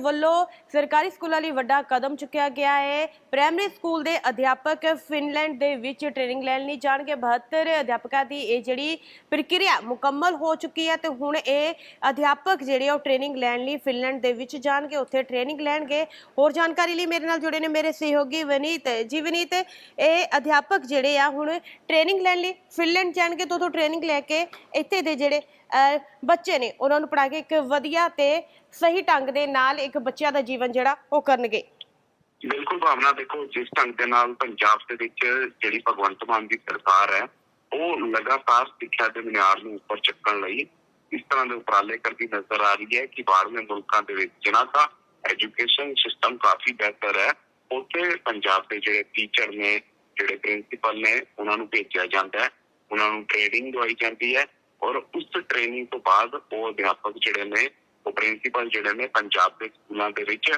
ਵੱਲੋਂ ਸਰਕਾਰੀ ਸਕੂਲਾਂ ਲਈ ਵੱਡਾ ਕਦਮ ਚੁੱਕਿਆ ਗਿਆ ਹੈ। ਪ੍ਰਾਇਮਰੀ ਸਕੂਲ ਦੇ ਅਧਿਆਪਕ ਫਿਨਲੈਂਡ ਦੇ ਵਿੱਚ ਟ੍ਰੇਨਿੰਗ ਲੈਣ ਲਈ ਜਾਣਗੇ। 72 ਅਧਿਆਪਕਾਂ ਦੀ ਇਹ ਜਿਹੜੀ ਪ੍ਰਕਿਰਿਆ ਮੁਕੰਮਲ ਹੋ ਚੁੱਕੀ ਹੈ ਤੇ ਹੁਣ ਇਹ ਅਧਿਆਪਕ ਜਿਹੜੇ ਆ ਉਹ ਟ੍ਰੇਨਿੰਗ ਲੈਣ ਲਈ ਫਿਨਲੈਂਡ ਦੇ ਵਿੱਚ ਜਾਣਗੇ, ਉੱਥੇ ਟ੍ਰੇਨਿੰਗ ਲੈਣਗੇ। ਹੋਰ ਜਾਣਕਾਰੀ ਲਈ ਮੇਰੇ ਨਾਲ ਜੁੜੇ ਨੇ ਮੇਰੇ ਸਹਿਯੋਗੀ ਵਿਨੀਤ। ਜੀ ਵਿਨੀਤ, ਇਹ ਅਧਿਆਪਕ ਜਿਹੜੇ ਆ ਹੁਣ ਟ੍ਰੇਨਿੰਗ ਲੈਣ ਲਈ ਫਿਨਲੈਂਡ ਜਾਣਗੇ ਤੋਂ ਤੋਂ ਟ੍ਰੇਨਿੰਗ ਲੈ ਕੇ ਇੱਥੇ ਦੇ ਜਿਹੜੇ ਬੱਚੇ ਨੇ ਉਹਨਾਂ ਨੂੰ ਪੜ੍ਹਾ ਕੇ ਇੱਕ ਵਧੀਆ ਤੇ ਸਹੀ ਢੰਗ ਦੇ ਨਾਲ ਇੱਕ ਬੱਚਿਆਂ ਦਾ ਜੀਵਨ ਜਿਹੜਾ ਉਹ ਕਰਨਗੇ। ਬਿਲਕੁਲ ਭਾਵਨਾ ਦੇਖੋ, ਜਿਸ ਢੰਗ ਦੇ ਨਾਲ ਪੰਜਾਬ ਦੇ ਵਿੱਚ ਜਿਹੜੀ ਭਗਵੰਤ ਮਾਨ ਦੀ ਸਰਕਾਰ ਹੈ, ਉਹ ਲਗਾਤਾਰ ਸਿੱਖਿਆ ਦੇ ਮਿਆਰ ਨੂੰ ਉੱਪਰ ਚੱਕਣ ਲਈ ਇਸ ਤਰ੍ਹਾਂ ਦੇ ਉਪਰਾਲੇ ਕਰਦੀ ਨਜ਼ਰ ਆ ਰਹੀ ਹੈ ਕਿ ਬਾਹਰਲੇ ਮੁਲਕਾਂ ਦੇ ਵਿੱਚ ਜਿਨ੍ਹਾਂ ਦਾ ਐਜੂਕੇਸ਼ਨ ਸਿਸਟਮ ਕਾਫੀ ਬਿਹਤਰ ਹੈ, ਉੱਥੇ ਪੰਜਾਬ ਦੇ ਜਿਹੜੇ ਟੀਚਰ ਨੇ, ਜਿਹੜੇ ਪ੍ਰਿੰਸੀਪਲ ਨੇ, ਉਹਨਾਂ ਨੂੰ ਭੇਜਿਆ ਜਾਂਦਾ ਹੈ। ਉਹਨਾਂ ਨੂੰ ਟ੍ਰੇਨਿੰਗ ਦਵਾਈ ਜਾਂਦੀ ਹੈ। ਔਰ ਉਸ ਟ੍ਰੇਨਿੰਗ ਤੋਂ ਬਾਅਦ ਉਹ ਅਧਿਆਪਕ ਜਿਹੜੇ ਨੇ ਉਹ ਪ੍ਰਿੰਸੀਪਲ ਜਿਹੜੇ ਨੇ ਪੰਜਾਬ ਦੇ ਸਕੂਲਾਂ ਦੇ ਵਿੱਚ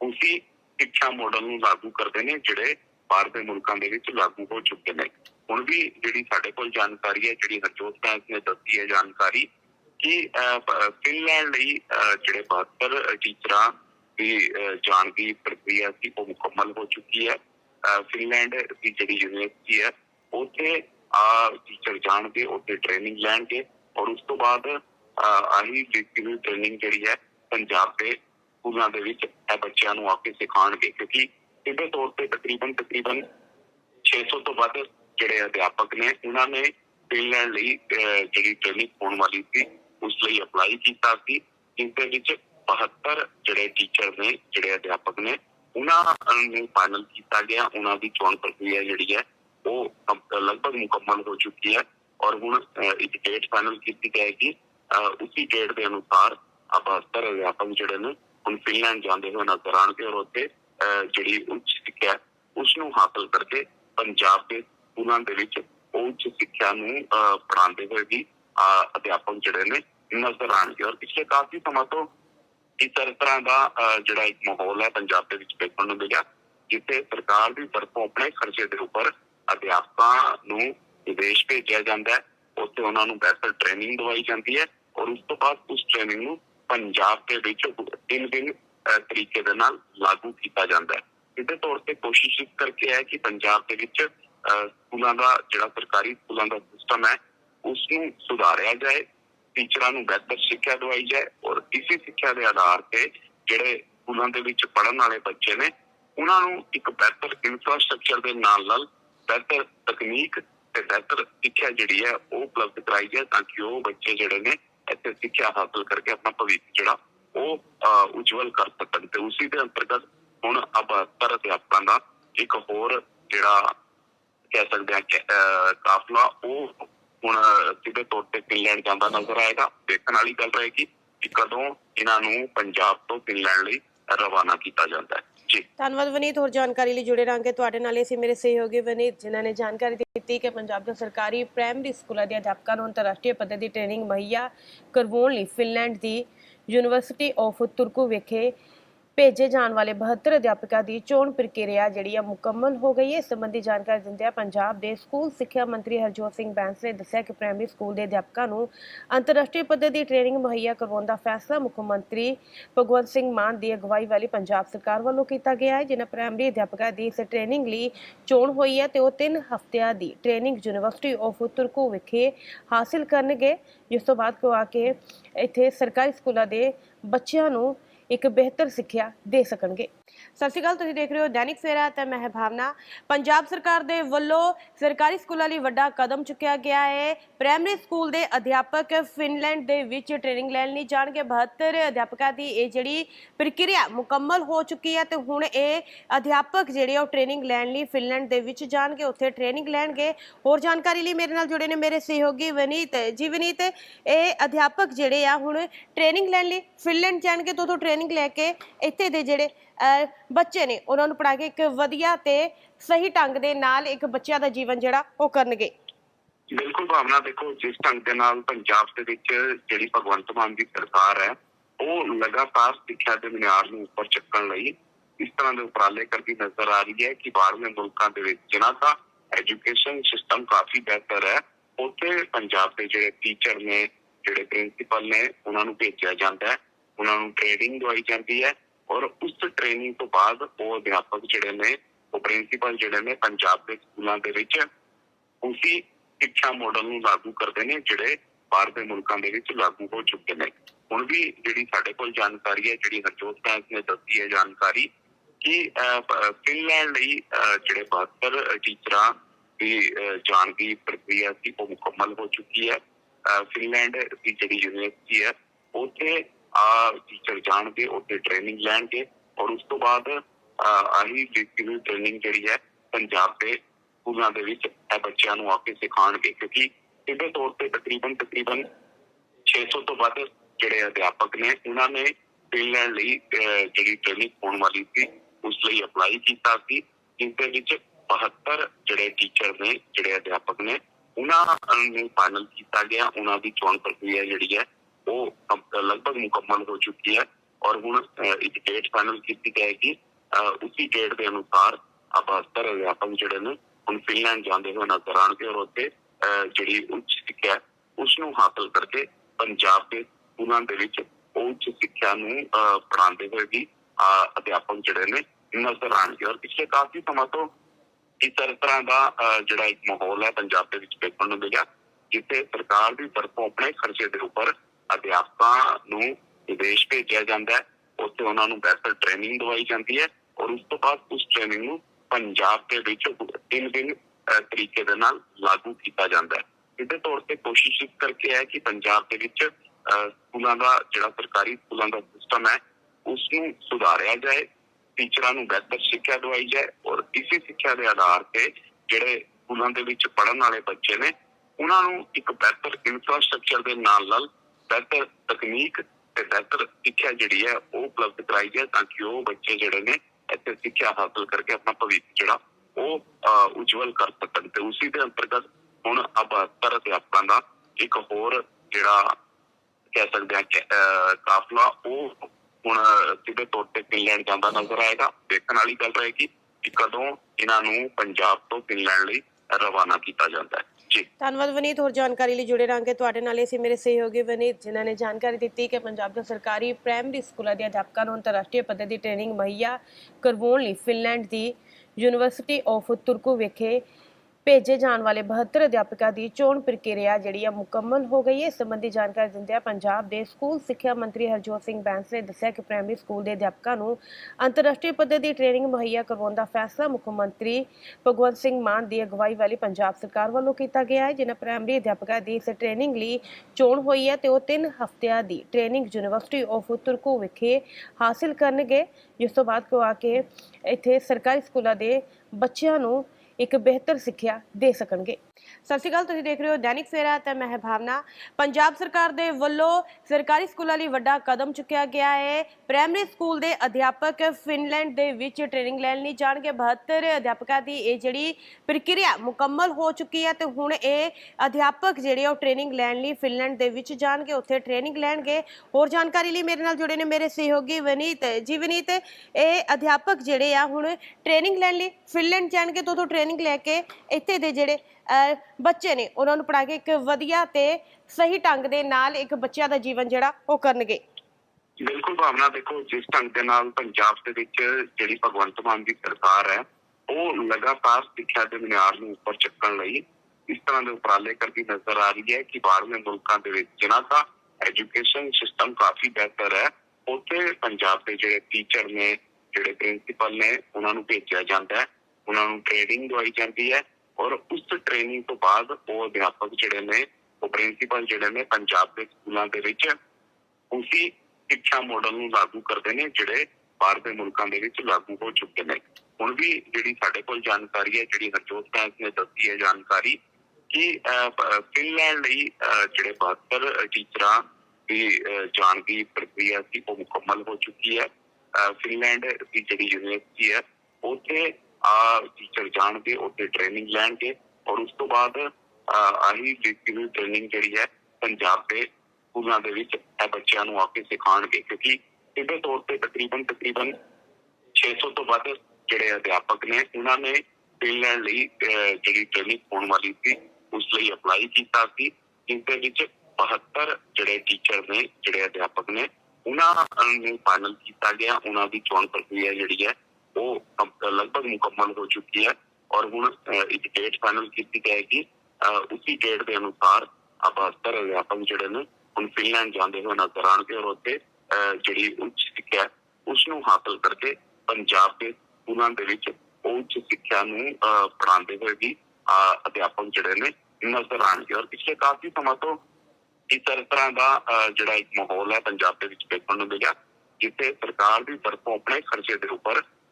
ਉਸੇ ਸਿੱਖਿਆ ਮਾਡਲ ਨੂੰ ਲਾਗੂ ਕਰਦੇ ਨੇ ਜਿਹੜੇ ਬਾਹਰ ਦੇ ਮੁਲਕਾਂ ਦੇ ਵਿੱਚ ਲਾਗੂ ਹੋ ਚੁੱਕੇ ਨੇ ਹੁਣ ਵੀ ਜਿਹੜੀ ਸਾਡੇ ਕੋਲ ਜਾਣਕਾਰੀ ਹੈ ਜਿਹੜੀ ਹਰਜੋਤ ਬੈਂਸ ਨੇ ਦੱਸੀ ਹੈ ਜਾਣਕਾਰੀ ਕਿ ਅਹ, ਪ- ਫਿਨਲੈਂਡ ਲਈ ਅਹ, ਜਿਹੜੇ 72 ਟੀਚਰਾਂ ਦੀ ਅਹ, ਜਾਣ ਦੀ ਪ੍ਰਕਿਰਿਆ ਸੀ ਉਹ ਮੁਕੰਮਲ ਹੋ ਚੁੱਕੀ ਹੈ ਅਹ, ਫਿਨਲੈਂਡ ਦੀ ਜਿਹੜੀ ਯੂਨੀਵਰਸਿਟੀ ਹੈ ਉੱਥੇ ਆ ਟੀਚਰ ਜਾਣਗੇ ਉੱਥੇ ਟ੍ਰੇਨਿੰਗ ਲੈਣਗੇ ਔਰ ਉਸ ਤੋਂ ਬਾਅਦ ਆਹੀ ਜਿਹੜੀ ਟ੍ਰੇਨਿੰਗ ਜਿਹੜੀ ਹੈ ਪੰਜਾਬ ਦੇ ਸਕੂਲਾਂ ਦੇ ਵਿੱਚ ਇਹ ਬੱਚਿਆਂ ਨੂੰ ਆ ਕੇ ਕਿਉਂਕਿ ਸਿੱਧੇ ਤੌਰ ਤੇ ਤਕਰੀਬਨ ਤਕਰੀਬਨ 600 ਤੋਂ ਵੱਧ ਜਿਹੜੇ ਅਧਿਆਪਕ ਨੇ, ਉਹਨਾਂ ਨੇ ਫਿਨਲੈਂਡ ਲਈ ਜਿਹੜੀ ਟ੍ਰੇਨਿੰਗ ਹੋਣ ਵਾਲੀ ਸੀ, ਉਸ ਲਈ ਅਪਲਾਈ ਕੀਤਾ ਸੀ। ਜਿਸ ਦੇ ਵਿੱਚ 72 ਜਿਹੜੇ ਟੀਚਰ ਨੇ, ਜਿਹੜੇ ਅਧਿਆਪਕ ਨੇ, ਉਹਨਾਂ ਨੂੰ ਫਾਈਨਲ ਕੀਤਾ ਗਿਆ, ਉਹਨਾਂ ਦੀ ਚੋਣ ਪ੍ਰਕਿਰਿਆ ਜਿਹੜੀ ਹੈ ਉਹ ਲਗਭਗ ਮੁਕੰਮਲ ਹੋ ਚੁੱਕੀ ਹੈ ਔਰ ਹੁਣ ਅਹ, ਇੱਕ ਡੇਟ ਫਾਈਨਲ ਕੀਤੀ ਜਾਏਗੀ ਅਹ, ਉਸੀ ਡੇਟ ਦੇ ਅਨੁਸਾਰ ਆ 72 ਅਧਿਆਪਕ ਜਿਹੜੇ ਨੇ ਹੁਣ ਫਿਨਲੈਂਡ ਜਾਂਦੇ ਹੋਏ ਨਜ਼ਰ ਆਉਣਗੇ ਔਰ ਉੱਥੇ ਅਹ, ਜਿਹੜੀ ਉੱਚ ਸਿੱਖਿਆ ਹੈ, ਉਸ ਨੂੰ ਹਾਸਲ ਕਰਕੇ ਪੰਜਾਬ ਦੇ ਸਕੂਲਾਂ ਦੇ ਵਿੱਚ ਉਹ ਉੱਚ ਸਿੱਖਿਆ ਨੂੰ ਅਹ, ਪੜ੍ਹਾਉਂਦੇ ਹੋਏ ਵੀ ਅਹ, ਅਧਿਆਪਕ ਜਿਹੜੇ ਨੇ ਨਜ਼ਰ ਆਉਣਗੇ ਔਰ ਪਿਛਲੇ ਕਾਫੀ ਸਮਾਂ ਤੋਂ ਇਸ ਤਰ੍ਹਾਂ ਦਾ ਅਹ, ਜਿਹੜਾ ਇੱਕ ਮਾਹੌਲ ਹੈ ਅਧਿਆਪਕਾਂ ਨੂੰ ਵਿਦੇਸ਼ ਭੇਜਿਆ ਜਾਂਦਾ ਹੈ, ਉੱਥੇ ਉਹਨਾਂ ਨੂੰ ਬਿਹਤਰ ਟ੍ਰੇਨਿੰਗ ਦਵਾਈ ਜਾਂਦੀ ਹੈ ਔਰ ਉਸ ਤੋਂ ਬਾਅਦ ਉਸ ਟ੍ਰੇਨਿੰਗ ਨੂੰ ਪੰਜਾਬ ਦੇ ਵਿੱਚ ਤਿੰਨ ਦਿਨ ਤਰੀਕੇ ਦੇ ਨਾਲ ਲਾਗੂ ਕੀਤਾ ਜਾਂਦਾ ਹੈ। ਇਹਦੇ ਤੌਰ ਤੇ ਕੋਸ਼ਿਸ਼ ਇਸ ਕਰਕੇ ਹੈ ਕਿ ਪੰਜਾਬ ਦੇ ਵਿੱਚ ਸਕੂਲਾਂ ਦਾ ਜਿਹੜਾ ਸਰਕਾਰੀ ਸਕੂਲਾਂ ਦਾ ਸਿਸਟਮ ਹੈ ਉਸ ਨੂੰ ਸੁਧਾਰਿਆ ਜਾਏ, ਟੀਚਰਾਂ ਨੂੰ ਬਿਹਤਰ ਸਿੱਖਿਆ ਦਵਾਈ ਜਾਏ ਔਰ ਇਸੇ ਸਿੱਖਿਆ ਦੇ ਆਧਾਰ ਤੇ ਜਿਹੜੇ ਸਕੂਲਾਂ ਦੇ ਵਿੱਚ ਪੜ੍ਹਨ ਵਾਲੇ ਬੱਚੇ ਨੇ, ਉਹਨਾਂ ਨੂੰ ਇੱਕ ਬਿਹਤਰ ਇਨਫਰਾਸਟ੍ਰਕਚਰ ਦੇ ਨਾਲ ਨਾਲ ਬਿਹਤਰ ਤਕਨੀਕ ਤੇ ਬਿਹਤਰ ਸਿੱਖਿਆ ਜਿਹੜੀ ਹੈ, ਉਹ ਉਪਲਬਧ ਕਰਾਈ ਜਾਏ ਤਾਂ ਕਿ ਉਹ ਬੱਚੇ ਜਿਹੜੇ ਨੇ ਇੱਥੇ ਸਿੱਖਿਆ ਹਾਸਲ ਕਰਕੇ ਆਪਣਾ ਭਵਿੱਖ ਜਿਹੜਾ ਉਹ ਉਜਵਲ ਕਰ ਸਕਣ ਤੇ ਉਸੇ ਦੇ ਅੰਤਰਗਤ ਹੁਣ ਅਬ ਅਧਿਆਪਕਾਂ ਦਾ ਇੱਕ ਹੋਰ ਜਿਹੜਾ ਕਹਿ ਸਕਦੇ ਹਾਂ ਕਾਫਲਾ ਉਹ ਹੁਣ ਸਿੱਧੇ ਤੌਰ ਤੇ ਫਿਨਲੈਂਡ ਜਾਂਦਾ ਨਜ਼ਰ ਆਏਗਾ। ਦੇਖਣ ਵਾਲੀ ਗੱਲ ਰਹੇਗੀ ਕਿ ਕਦੋਂ ਇਹਨਾਂ ਨੂੰ ਪੰਜਾਬ ਤੋਂ ਫਿਨਲੈਂਡ ਲਈ ਰਵਾਨਾ ਕੀਤਾ ਜਾਂਦਾ ਹੈ। ਜੀ। ਧੰਨਵਾਦ ਵਨੀਤ, ਹੋਰ ਜਾਣਕਾਰੀ ਲਈ ਜੁੜੇ ਰਹਾਂਗੇ। ਤੁਹਾਡੇ ਨਾਲ ਅਸੀਂ ਮੇਰੇ ਸਹਿਯੋਗੀ ਵਨੀਤ, ਜਿਨ੍ਹਾਂ ਨੇ ਜਾਣਕਾਰੀ ਦਿੱਤੀ ਕਿ ਪੰਜਾਬ ਦੇ ਸਰਕਾਰੀ ਪ੍ਰਾਇਮਰੀ ਸਕੂਲਾਂ ਦੇ ਅਧਿਆਪਕਾਂ ਨੂੰ ਅੰਤਰਰਾਸ਼ਟਰੀ ਪੱਧਰ ਦੀ ਟ੍ਰੇਨਿੰਗ ਮੁਹੱਈਆ ਕਰਵਾਉਣ ਲਈ ਫਿਨਲੈਂਡ ਦੀ ਯੂਨੀਵਰਸਿਟੀ ਆਫ ਤੁਰਕੂ ਵਿਖੇ ਭੇਜੇ ਜਾਣ ਵਾਲੇ 72 ਅਧਿਆਪਕਾਂ ਦੀ ਚੋਣ ਪ੍ਰਕਿਰਿਆ ਜਿਹੜੀ ਆ ਮੁਕੰਮਲ ਹੋ ਗਈ ਹੈ। ਇਸ ਸੰਬੰਧੀ ਜਾਣਕਾਰੀ ਦਿੰਦਿਆਂ ਪੰਜਾਬ ਦੇ ਸਕੂਲ ਸਿੱਖਿਆ ਮੰਤਰੀ ਹਰਜੋਤ ਸਿੰਘ ਬੈਂਸ ਨੇ ਦੱਸਿਆ ਕਿ ਪ੍ਰਾਇਮਰੀ ਸਕੂਲ ਦੇ ਅਧਿਆਪਕਾਂ ਨੂੰ ਅੰਤਰਰਾਸ਼ਟਰੀ ਪੱਧਰ ਦੀ ਟ੍ਰੇਨਿੰਗ ਮੁਹੱਈਆ ਕਰਵਾਉਣ ਦਾ ਫੈਸਲਾ ਮੁੱਖ ਮੰਤਰੀ ਭਗਵੰਤ ਸਿੰਘ ਮਾਨ ਦੀ ਅਗਵਾਈ ਵਾਲੀ ਪੰਜਾਬ ਸਰਕਾਰ ਵੱਲੋਂ ਕੀਤਾ ਗਿਆ ਹੈ, ਜਿਨ੍ਹਾਂ ਪ੍ਰਾਇਮਰੀ ਅਧਿਆਪਕਾਂ ਦੀ ਇਸ ਟ੍ਰੇਨਿੰਗ ਲਈ ਚੋਣ ਹੋਈ ਹੈ ਤੇ ਉਹ 3 ਹਫ਼ਤਿਆਂ ਦੀ ਟ੍ਰੇਨਿੰਗ ਯੂਨੀਵਰਸਿਟੀ ਆਫ ਤੁਰਕੂ ਵਿਖੇ ਹਾਸਿਲ ਕਰਨਗੇ। ਜਿਸ ਤੋਂ ਬਾਅਦ ਕੋ ਆ ਕੇ ਇੱਥੇ ਸਰਕਾਰੀ ਸਕੂਲਾਂ ਦੇ ਬੱਚਿਆਂ ਨੂੰ ਇੱਕ ਬਿਹਤਰ ਸਿੱਖਿਆ ਦੇ ਸਕਣਗੇ। ਸਤਿ ਸ਼੍ਰੀ ਅਕਾਲ, ਤੁਸੀਂ ਦੇਖ ਰਹੇ ਹੋ ਦੈਨਿਕ ਸਵੇਰਾ ਤੇ ਮੈਂ ਹਾਂ ਭਾਵਨਾ। ਪੰਜਾਬ ਸਰਕਾਰ ਦੇ ਵੱਲੋਂ ਸਰਕਾਰੀ ਸਕੂਲਾਂ ਲਈ ਵੱਡਾ ਕਦਮ ਚੁੱਕਿਆ ਗਿਆ ਹੈ। ਪ੍ਰਾਇਮਰੀ ਸਕੂਲ ਦੇ ਅਧਿਆਪਕ ਫਿਨਲੈਂਡ ਦੇ ਵਿੱਚ ਟ੍ਰੇਨਿੰਗ ਲੈਣ ਲਈ ਜਾਣਗੇ। 72 ਅਧਿਆਪਕਾਂ ਦੀ ਇਹ ਜਿਹੜੀ ਪ੍ਰਕਿਰਿਆ ਮੁਕੰਮਲ ਹੋ ਚੁੱਕੀ ਹੈ ਤੇ ਹੁਣ ਇਹ ਅਧਿਆਪਕ ਜਿਹੜੇ ਆ ਉਹ ਟ੍ਰੇਨਿੰਗ ਲੈਣ ਲਈ ਫਿਨਲੈਂਡ ਦੇ ਵਿੱਚ ਜਾਣਗੇ, ਉੱਥੇ ਟ੍ਰੇਨਿੰਗ ਲੈਣਗੇ। ਹੋਰ ਜਾਣਕਾਰੀ ਲਈ ਮੇਰੇ ਨਾਲ ਜੁੜੇ ਨੇ ਮੇਰੇ ਸਹਿਯੋਗੀ ਵਿਨੀਤ। ਜੀ ਵਿਨੀਤ, ਇਹ ਅਧਿਆਪਕ ਜਿਹੜੇ ਆ ਹੁਣ ਟ੍ਰੇਨਿੰਗ ਲੈਣ ਲਈ ਫਿਨਲੈਂਡ ਜਾਣਗੇ ਤੋਂ ਤੋਂ ਟ੍ਰੇਨਿੰਗ ਲੈ ਕੇ ਇੱਥੇ ਦੇ ਜਿਹੜੇ ਬੱਚੇ ਨੇ। ਉਹਨਾਂ ਨੂੰ ਪੜ੍ਹਾ ਕੇ ਇੱਕ ਵਧੀਆ ਤੇ ਸਹੀ ਢੰਗ ਦੇ ਨਾਲ ਇੱਕ ਬੱਚਿਆਂ ਦਾ ਜੀਵਨ ਜਿਹੜਾ ਉਹ ਕਰਨਗੇ। ਬਿਲਕੁਲ ਭਾਵਨਾ ਦੇਖੋ, ਜਿਸ ਢੰਗ ਦੇ ਨਾਲ ਪੰਜਾਬ ਦੇ ਵਿੱਚ ਜਿਹੜੀ ਭਗਵੰਤ ਮਾਨ ਦੀ ਸਰਕਾਰ ਹੈ, ਉਹ ਲਗਾਤਾਰ ਸਿੱਖਿਆ ਦੇ ਮਿਆਰ ਨੂੰ ਉੱਪਰ ਚੱਕਣ ਲਈ ਇਸ ਤਰ੍ਹਾਂ ਦੇ ਉਪਰਾਲੇ ਕਰਦੀ ਨਜ਼ਰ ਆ ਰਹੀ ਹੈ ਕਿ ਬਾਹਰਲੇ ਮੁਲਕਾਂ ਦੇ ਵਿੱਚ ਜਿਨ੍ਹਾਂ ਦਾ ਐਜੂਕੇਸ਼ਨ ਸਿਸਟਮ ਕਾਫੀ ਬਿਹਤਰ ਹੈ, ਉੱਥੇ ਪੰਜਾਬ ਦੇ ਜਿਹੜੇ ਟੀਚਰ ਨੇ, ਜਿਹੜੇ ਪ੍ਰਿੰਸੀਪਲ ਨੇ, ਉਹਨਾਂ ਨੂੰ ਭੇਜਿਆ ਜਾਂਦਾ ਹੈ। ਉਹਨਾਂ ਨੂੰ ਟ੍ਰੇਨਿੰਗ ਦਵਾਈ ਜਾਂਦੀ ਹੈ। ਔਰ ਉਸ ਟ੍ਰੇਨਿੰਗ ਤੋਂ ਬਾਅਦ ਉਹ ਅਧਿਆਪਕ ਜਿਹੜੇ ਨੇ ਉਹ ਪ੍ਰਿੰਸੀਪਲ ਜਿਹੜੇ ਨੇ ਪੰਜਾਬ ਦੇ ਸਕੂਲਾਂ ਦੇ ਵਿੱਚ ਉਸੇ ਸਿੱਖਿਆ ਮਾਡਲ ਨੂੰ ਲਾਗੂ ਕਰਦੇ ਨੇ ਜਿਹੜੇ ਬਾਹਰ ਦੇ ਮੁਲਕਾਂ ਦੇ ਵਿੱਚ ਲਾਗੂ ਹੋ ਚੁੱਕੇ ਨੇ ਹੁਣ ਵੀ ਜਿਹੜੀ ਸਾਡੇ ਕੋਲ ਜਾਣਕਾਰੀ ਹੈ ਜਿਹੜੀ ਹਰਜੋਤ ਬੈਂਸ ਨੇ ਦੱਸੀ ਹੈ ਜਾਣਕਾਰੀ ਕਿ ਅਹ, ਪ- ਫਿਨਲੈਂਡ ਲਈ ਅਹ, ਜਿਹੜੇ 72 ਟੀਚਰਾਂ ਦੀ ਅਹ, ਜਾਣ ਦੀ ਪ੍ਰਕਿਰਿਆ ਸੀ ਉਹ ਮੁਕੰਮਲ ਹੋ ਚੁੱਕੀ ਹੈ ਅਹ, ਫਿਨਲੈਂਡ ਦੀ ਜਿਹੜੀ ਯੂਨੀਵਰਸਿਟੀ ਹੈ ਉੱਥੇ ਆ ਟੀਚਰ ਜਾਣਗੇ, ਉੱਥੇ ਟ੍ਰੇਨਿੰਗ ਲੈਣਗੇ ਔਰ ਉਸ ਤੋਂ ਬਾਅਦ ਆਹੀ ਡਿਸਟ੍ਰਿਕਟ ਟ੍ਰੇਨਿੰਗ ਜਿਹੜੀ ਹੈ ਪੰਜਾਬ ਦੇ ਸਕੂਲਾਂ ਦੇ ਵਿੱਚ ਇਹ ਬੱਚਿਆਂ ਨੂੰ ਆ ਕੇ ਸਿਖਾਉਣਗੇ ਕਿਉਂਕਿ ਸਿੱਧੇ ਤੌਰ ਤੇ ਤਕਰੀਬਨ ਤਕਰੀਬਨ 600 ਤੋਂ ਵੱਧ ਜਿਹੜੇ ਅਧਿਆਪਕ ਨੇ, ਉਹਨਾਂ ਨੇ ਫਿਨਲੈਂਡ ਲਈ ਜਿਹੜੀ ਟ੍ਰੇਨਿੰਗ ਹੋਣ ਵਾਲੀ ਸੀ, ਉਸ ਲਈ ਅਪਲਾਈ ਕੀਤਾ ਸੀ, ਜਿਸ ਦੇ ਵਿੱਚ 72 ਜਿਹੜੇ ਟੀਚਰ ਨੇ, ਜਿਹੜੇ ਅਧਿਆਪਕ ਨੇ, ਉਹਨਾਂ ਨੂੰ ਫਾਈਨਲ ਕੀਤਾ ਗਿਆ, ਉਹਨਾਂ ਦੀ ਚੋਣ ਪ੍ਰਕਿਰਿਆ ਜਿਹੜੀ ਹੈ ਉਹ ਲਗਭਗ ਮੁਕੰਮਲ ਹੋ ਚੁੱਕੀ ਹੈ ਔਰ ਹੁਣ ਅਹ, ਇੱਕ ਡੇਟ ਫਾਈਨਲ ਕੀਤੀ ਜਾਏਗੀ ਅਹ, ਉਸੀ ਡੇਟ ਦੇ ਅਨੁਸਾਰ ਆ 72 ਅਧਿਆਪਕ ਜਿਹੜੇ ਨੇ ਹੁਣ ਫਿਨਲੈਂਡ ਜਾਂਦੇ ਹੋਏ ਨਜ਼ਰ ਆਉਣਗੇ ਔਰ ਉੱਥੇ ਅਹ, ਜਿਹੜੀ ਉੱਚ ਸਿੱਖਿਆ ਹੈ, ਉਸ ਨੂੰ ਹਾਸਲ ਕਰਕੇ ਪੰਜਾਬ ਦੇ ਸਕੂਲਾਂ ਦੇ ਵਿੱਚ ਉਹ ਉੱਚ ਸਿੱਖਿਆ ਨੂੰ ਪੜਾਉਂਦੇ ਹੋਏ ਵੀ ਅਹ, ਅਧਿਆਪਕ ਜਿਹੜੇ ਨੇ ਨਜ਼ਰ ਆਉਣਗੇ ਔਰ ਪਿਛਲੇ ਕਾਫੀ ਸਮਾਂ ਤੋਂ ਇਸ ਤਰ੍ਹਾਂ ਦਾ ਅਹ, ਜਿਹੜਾ ਇੱਕ ਮਾਹੌਲ ਹੈ ਪੰਜਾਬ ਦੇ ਵਿੱਚ ਨੂੰ ਵਿਦੇਸ਼ ਭੇਜਿਆ ਜਾਂਦਾ ਹੈ, ਉੱਥੇ ਉਹਨਾਂ ਨੂੰ ਬਿਹਤਰ ਟ੍ਰੇਨਿੰਗ ਦਵਾਈ ਜਾਂਦੀ ਹੈ ਔਰ ਉਸ ਤੋਂ ਬਾਅਦ ਉਸ ਟ੍ਰੇਨਿੰਗ ਨੂੰ ਪੰਜਾਬ ਦੇ ਵਿੱਚ ਦਿਨ ਦਿਨ ਤਰੀਕੇ ਦੇ ਨਾਲ ਲਾਗੂ ਕੀਤਾ ਜਾਂਦਾ ਹੈ। ਸਿੱਧੇ ਤੌਰ ਤੇ ਕੋਸ਼ਿਸ਼ ਇਸ ਕਰਕੇ ਹੈ ਕਿ ਪੰਜਾਬ ਦੇ ਵਿੱਚ ਸਕੂਲਾਂ ਦਾ ਜਿਹੜਾ ਸਰਕਾਰੀ ਸਕੂਲਾਂ ਦਾ ਸਿਸਟਮ ਹੈ ਉਸ ਨੂੰ ਸੁਧਾਰਿਆ ਜਾਏ, ਟੀਚਰਾਂ ਨੂੰ ਬਿਹਤਰ ਸਿੱਖਿਆ ਦਵਾਈ ਜਾਏ ਔਰ ਇਸੇ ਸਿੱਖਿਆ ਦੇ ਆਧਾਰ ਤੇ ਜਿਹੜੇ ਸਕੂਲਾਂ ਦੇ ਵਿੱਚ ਪੜਨ ਵਾਲੇ ਬੱਚੇ ਨੇ, ਉਹਨਾਂ ਨੂੰ ਇੱਕ ਬਿਹਤਰ ਇਨਫਰਾਸਟ੍ਰਕਚਰ ਦੇ ਨਾਲ ਨਾਲ ਬਿਹਤਰ ਤਕਨੀਕ ਤੇ ਬਿਹਤਰ ਸਿੱਖਿਆ ਜਿਹੜੀ ਹੈ, ਉਹ ਉਪਲਬਧ ਕਰਾਈ ਜਾਏ ਤਾਂ ਕਿ ਉਹ ਬੱਚੇ ਜਿਹੜੇ ਨੇ ਇੱਥੇ ਸਿੱਖਿਆ ਹਾਸਲ ਕਰਕੇ ਆਪਣਾ ਭਵਿੱਖ ਜਿਹੜਾ ਉਹ ਉਜਵਲ ਕਰ ਸਕਣ ਤੇ ਉਸੇ ਦੇ ਅੰਤਰਗਤ ਹੁਣ ਅਬਹੱਤਰ ਅਧਿਆਪਕਾਂ ਦਾ ਇੱਕ ਹੋਰ ਜਿਹੜਾ ਕਹਿ ਸਕਦੇ ਹਾਂ ਕਾਫਲਾ ਉਹ ਹੁਣ ਸਿੱਧੇ ਤੌਰ ਤੇ ਫਿਨਲੈਂਡ ਜਾਂਦਾ ਨਜ਼ਰ ਆਏਗਾ। ਦੇਖਣ ਵਾਲੀ ਗੱਲ ਰਹੇਗੀ ਕਿ ਕਦੋਂ ਇਹਨਾਂ ਨੂੰ ਪੰਜਾਬ ਤੋਂ ਫਿਨਲੈਂਡ ਲਈ ਰਵਾਨਾ ਕੀਤਾ ਜਾਂਦਾ ਹੈ। ਜੀ। ਧੰਨਵਾਦ ਵਨੀਤ, ਹੋਰ ਜਾਣਕਾਰੀ ਲਈ ਜੁੜੇ ਰਹਾਂਗੇ। ਤੁਹਾਡੇ ਨਾਲ ਅਸੀਂ ਮੇਰੇ ਸਹਿਯੋਗੀ ਵਨੀਤ, ਜਿਨ੍ਹਾਂ ਨੇ ਜਾਣਕਾਰੀ ਦਿੱਤੀ ਕਿ ਪੰਜਾਬ ਦੇ ਸਰਕਾਰੀ ਪ੍ਰਾਇਮਰੀ ਸਕੂਲਾਂ ਦੇ ਅਧਿਆਪਕਾਂ ਨੂੰ ਅੰਤਰਰਾਸ਼ਟਰੀ ਪੱਧਰ ਦੀ ਟ੍ਰੇਨਿੰਗ ਮੁਹੱਈਆ ਕਰਵਾਉਣ ਲਈ ਫਿਨਲੈਂਡ ਦੀ ਯੂਨੀਵਰਸਿਟੀ ਆਫ ਤੁਰਕੂ ਵਿਖੇ ਭੇਜੇ ਜਾਣ ਵਾਲੇ 72 ਅਧਿਆਪਕਾਂ ਦੀ ਚੋਣ ਪ੍ਰਕਿਰਿਆ ਜਿਹੜੀ ਆ ਮੁਕੰਮਲ ਹੋ ਗਈ ਹੈ। ਇਸ ਸੰਬੰਧੀ ਜਾਣਕਾਰੀ ਦਿੰਦਿਆਂ ਪੰਜਾਬ ਦੇ ਸਕੂਲ ਸਿੱਖਿਆ ਮੰਤਰੀ ਹਰਜੋਤ ਸਿੰਘ ਬੈਂਸ ਨੇ ਦੱਸਿਆ ਕਿ ਪ੍ਰਾਇਮਰੀ ਸਕੂਲ ਦੇ ਅਧਿਆਪਕਾਂ ਨੂੰ ਅੰਤਰਰਾਸ਼ਟਰੀ ਪੱਧਰ ਦੀ ਟ੍ਰੇਨਿੰਗ ਮੁਹੱਈਆ ਕਰਵਾਉਣ ਦਾ ਫੈਸਲਾ ਮੁੱਖ ਮੰਤਰੀ ਭਗਵੰਤ ਸਿੰਘ ਮਾਨ ਦੀ ਅਗਵਾਈ ਵਾਲੀ ਪੰਜਾਬ ਸਰਕਾਰ ਵੱਲੋਂ ਕੀਤਾ ਗਿਆ ਹੈ, ਜਿਨ੍ਹਾਂ ਪ੍ਰਾਇਮਰੀ ਅਧਿਆਪਕਾਂ ਦੀ ਇਸ ਟ੍ਰੇਨਿੰਗ ਲਈ ਚੋਣ ਹੋਈ ਹੈ ਤੇ ਉਹ 3 ਹਫ਼ਤਿਆਂ ਦੀ ਟ੍ਰੇਨਿੰਗ ਯੂਨੀਵਰਸਿਟੀ ਆਫ ਤੁਰਕੂ ਵਿਖੇ ਹਾਸਲ ਕਰਨਗੇ। ਜਿਸ ਤੋਂ ਬਾਅਦ ਕੋ ਆ ਕੇ ਇੱਥੇ ਸਰਕਾਰੀ ਸਕੂਲਾਂ ਦੇ ਬੱਚਿਆਂ ਨੂੰ ਇੱਕ ਬਿਹਤਰ ਸਿੱਖਿਆ ਦੇ ਸਕਣਗੇ। ਸਤਿ ਸ਼੍ਰੀ ਅਕਾਲ, ਤੁਸੀਂ ਦੇਖ ਰਹੇ ਹੋ ਦੈਨਿਕ ਸਵੇਰਾ ਤੇ ਮੈਂ ਹਾਂ ਭਾਵਨਾ। ਪੰਜਾਬ ਸਰਕਾਰ ਦੇ ਵੱਲੋਂ ਸਰਕਾਰੀ ਸਕੂਲਾਂ ਲਈ ਵੱਡਾ ਕਦਮ ਚੁੱਕਿਆ ਗਿਆ ਹੈ। ਪ੍ਰਾਇਮਰੀ ਸਕੂਲ ਦੇ ਅਧਿਆਪਕ ਫਿਨਲੈਂਡ ਦੇ ਵਿੱਚ ਟ੍ਰੇਨਿੰਗ ਲੈਣ ਲਈ ਜਾਣਗੇ। 72 ਅਧਿਆਪਕਾਂ ਦੀ ਇਹ ਜਿਹੜੀ ਪ੍ਰਕਿਰਿਆ ਮੁਕੰਮਲ ਹੋ ਚੁੱਕੀ ਹੈ ਤੇ ਹੁਣ ਇਹ ਅਧਿਆਪਕ ਜਿਹੜੇ ਆ ਉਹ ਟ੍ਰੇਨਿੰਗ ਲੈਣ ਲਈ ਫਿਨਲੈਂਡ ਦੇ ਵਿੱਚ ਜਾਣਗੇ, ਉੱਥੇ ਟ੍ਰੇਨਿੰਗ ਲੈਣਗੇ। ਹੋਰ ਜਾਣਕਾਰੀ ਲਈ ਮੇਰੇ ਨਾਲ ਜੁੜੇ ਨੇ ਮੇਰੇ ਸਹਿਯੋਗੀ ਵਿਨੀਤ। ਜੀ ਵਿਨੀਤ, ਇਹ ਅਧਿਆਪਕ ਜਿਹੜੇ ਆ ਹੁਣ ਟ੍ਰੇਨਿੰਗ ਲੈਣ ਲਈ ਫਿਨਲੈਂਡ ਜਾਣਗੇ ਤੋਂ ਤੋਂ ਟ੍ਰੇਨਿੰਗ ਲੈ ਕੇ ਇੱਥੇ ਦੇ ਜਿਹੜੇ ਬੱਚੇ ਨੇ। ਉਹਨਾਂ ਨੂੰ ਪੜ੍ਹਾ ਕੇ ਇੱਕ ਵਧੀਆ ਤੇ ਸਹੀ ਢੰਗ ਦੇ ਨਾਲ ਇੱਕ ਬੱਚਿਆਂ ਦਾ ਜੀਵਨ ਜਿਹੜਾ, ਉਹ ਕਰਨਗੇ। ਬਿਲਕੁਲ ਭਾਵਨਾ ਦੇਖੋ, ਜਿਸ ਢੰਗ ਦੇ ਨਾਲ ਪੰਜਾਬ ਦੇ ਵਿੱਚ ਜਿਹੜੀ ਭਗਵੰਤ ਮਾਨ ਦੀ ਸਰਕਾਰ ਹੈ, ਉਹ ਲਗਾਤਾਰ ਸਿੱਖਿਆ ਦੇ ਮਿਆਰ ਨੂੰ ਉੱਪਰ ਚੱਕਣ ਲਈ ਇਸ ਤਰ੍ਹਾਂ ਦੇ ਉਪਰਾਲੇ ਕਰਦੀ ਨਜ਼ਰ ਆ ਰਹੀ ਹੈ ਕਿ ਬਾਹਰਲੇ ਮੁਲਕਾਂ ਦੇ ਵਿੱਚ ਜਿਨ੍ਹਾਂ ਦਾ ਐਜੂਕੇਸ਼ਨ ਸਿਸਟਮ ਕਾਫੀ ਬਿਹਤਰ ਹੈ, ਉੱਥੇ ਪੰਜਾਬ ਦੇ ਜਿਹੜੇ ਟੀਚਰ ਨੇ, ਜਿਹੜੇ ਪ੍ਰਿੰਸੀਪਲ ਨੇ, ਉਹਨਾਂ ਨੂੰ ਭੇਜਿਆ ਜਾਂਦਾ ਹੈ। ਉਹਨਾਂ ਨੂੰ ਟ੍ਰੇਨਿੰਗ ਦਵਾਈ ਜਾਂਦੀ ਹੈ। ਔਰ ਉਸ ਟ੍ਰੇਨਿੰਗ ਤੋਂ ਬਾਅਦ ਉਹ ਅਧਿਆਪਕ ਜਿਹੜੇ ਨੇ ਉਹ ਪ੍ਰਿੰਸੀਪਲ ਜਿਹੜੇ ਨੇ ਪੰਜਾਬ ਦੇ ਸਕੂਲਾਂ ਦੇ ਵਿੱਚ ਉਸੇ ਸਿੱਖਿਆ ਮਾਡਲ ਨੂੰ ਲਾਗੂ ਕਰਦੇ ਨੇ ਜਿਹੜੇ ਬਾਹਰ ਦੇ ਮੁਲਕਾਂ ਦੇ ਵਿੱਚ ਲਾਗੂ ਹੋ ਚੁੱਕੇ ਨੇ ਹੁਣ ਵੀ ਜਿਹੜੀ ਸਾਡੇ ਕੋਲ ਜਾਣਕਾਰੀ ਹੈ ਜਿਹੜੀ ਹਰਜੋਤ ਬੈਂਸ ਨੇ ਦੱਸੀ ਹੈ ਜਾਣਕਾਰੀ ਕਿ ਅਹ, ਪ- ਫਿਨਲੈਂਡ ਲਈ ਅਹ, ਜਿਹੜੇ 72 ਟੀਚਰਾਂ ਦੀ ਅਹ, ਜਾਣ ਦੀ ਪ੍ਰਕਿਰਿਆ ਸੀ ਉਹ ਮੁਕੰਮਲ ਹੋ ਚੁੱਕੀ ਹੈ ਅਹ, ਫਿਨਲੈਂਡ ਦੀ ਜਿਹੜੀ ਯੂਨੀਵਰਸਿਟੀ ਹੈ ਉੱਥੇ ਆ ਟੀਚਰ ਜਾਣਗੇ ਉੱਥੇ ਟ੍ਰੇਨਿੰਗ ਲੈਣਗੇ ਔਰ ਉਸ ਤੋਂ ਬਾਅਦ ਆਹੀ ਡਿਸਟ੍ਰਿਕਟ ਟ੍ਰੇਨਿੰਗ ਜਿਹੜੀ ਹੈ ਪੰਜਾਬ ਦੇ ਸਕੂਲਾਂ ਦੇ ਵਿੱਚ ਇਹ ਬੱਚਿਆਂ ਨੂੰ ਆ ਕੇ ਸਿਖਾਉਣਗੇ ਕਿਉਂਕਿ ਸਿੱਧੇ ਤੌਰ ਤੇ ਤਕਰੀਬਨ ਤਕਰੀਬਨ 600 ਤੋਂ ਵੱਧ ਜਿਹੜੇ ਅਧਿਆਪਕ ਨੇ, ਉਹਨਾਂ ਨੇ ਫਿਨਲੈਂਡ ਲਈ ਜਿਹੜੀ ਟ੍ਰੇਨਿੰਗ ਹੋਣ ਵਾਲੀ ਸੀ, ਉਸ ਲਈ ਅਪਲਾਈ ਕੀਤਾ ਸੀ, ਜਿਸ ਦੇ ਵਿੱਚ 72 ਜਿਹੜੇ ਟੀਚਰ ਨੇ, ਜਿਹੜੇ ਅਧਿਆਪਕ ਨੇ, ਉਹਨਾਂ ਨੂੰ ਫਾਈਨਲ ਕੀਤਾ ਗਿਆ, ਉਹਨਾਂ ਦੀ ਚੋਣ ਪ੍ਰਕਿਰਿਆ ਜਿਹੜੀ ਹੈ ਉਹ ਲਗਭਗ ਮੁਕੰਮਲ ਹੋ ਚੁੱਕੀ ਹੈ ਔਰ ਹੁਣ ਅਹ, ਇੱਕ ਡੇਟ ਫਾਈਨਲ ਕੀਤੀ ਜਾਏਗੀ ਅਹ, ਉਸੀ ਡੇਟ ਦੇ ਅਨੁਸਾਰ ਆ 72 ਅਧਿਆਪਕ ਜਿਹੜੇ ਨੇ ਹੁਣ ਫਿਨਲੈਂਡ ਜਾਂਦੇ ਹੋਏ ਨਜ਼ਰ ਆਉਣਗੇ ਔਰ ਉੱਥੇ ਅਹ, ਜਿਹੜੀ ਉੱਚ ਸਿੱਖਿਆ ਹੈ, ਉਸ ਨੂੰ ਹਾਸਲ ਕਰਕੇ ਪੰਜਾਬ ਦੇ ਸਕੂਲਾਂ ਦੇ ਵਿੱਚ ਉਹ ਉੱਚ ਸਿੱਖਿਆ ਨੂੰ ਪੜਾਉਂਦੇ ਹੋਏ ਵੀ ਅਹ, ਅਧਿਆਪਕ ਜਿਹੜੇ ਨੇ ਨਜ਼ਰ ਆਉਣਗੇ ਔਰ ਪਿਛਲੇ ਕਾਫੀ ਸਮਾਂ ਤੋਂ ਇਸ ਤਰ੍ਹਾਂ ਦਾ ਅਹ, ਜਿਹੜਾ ਇੱਕ ਮਾਹੌਲ ਹੈ ਪੰਜਾਬ ਦੇ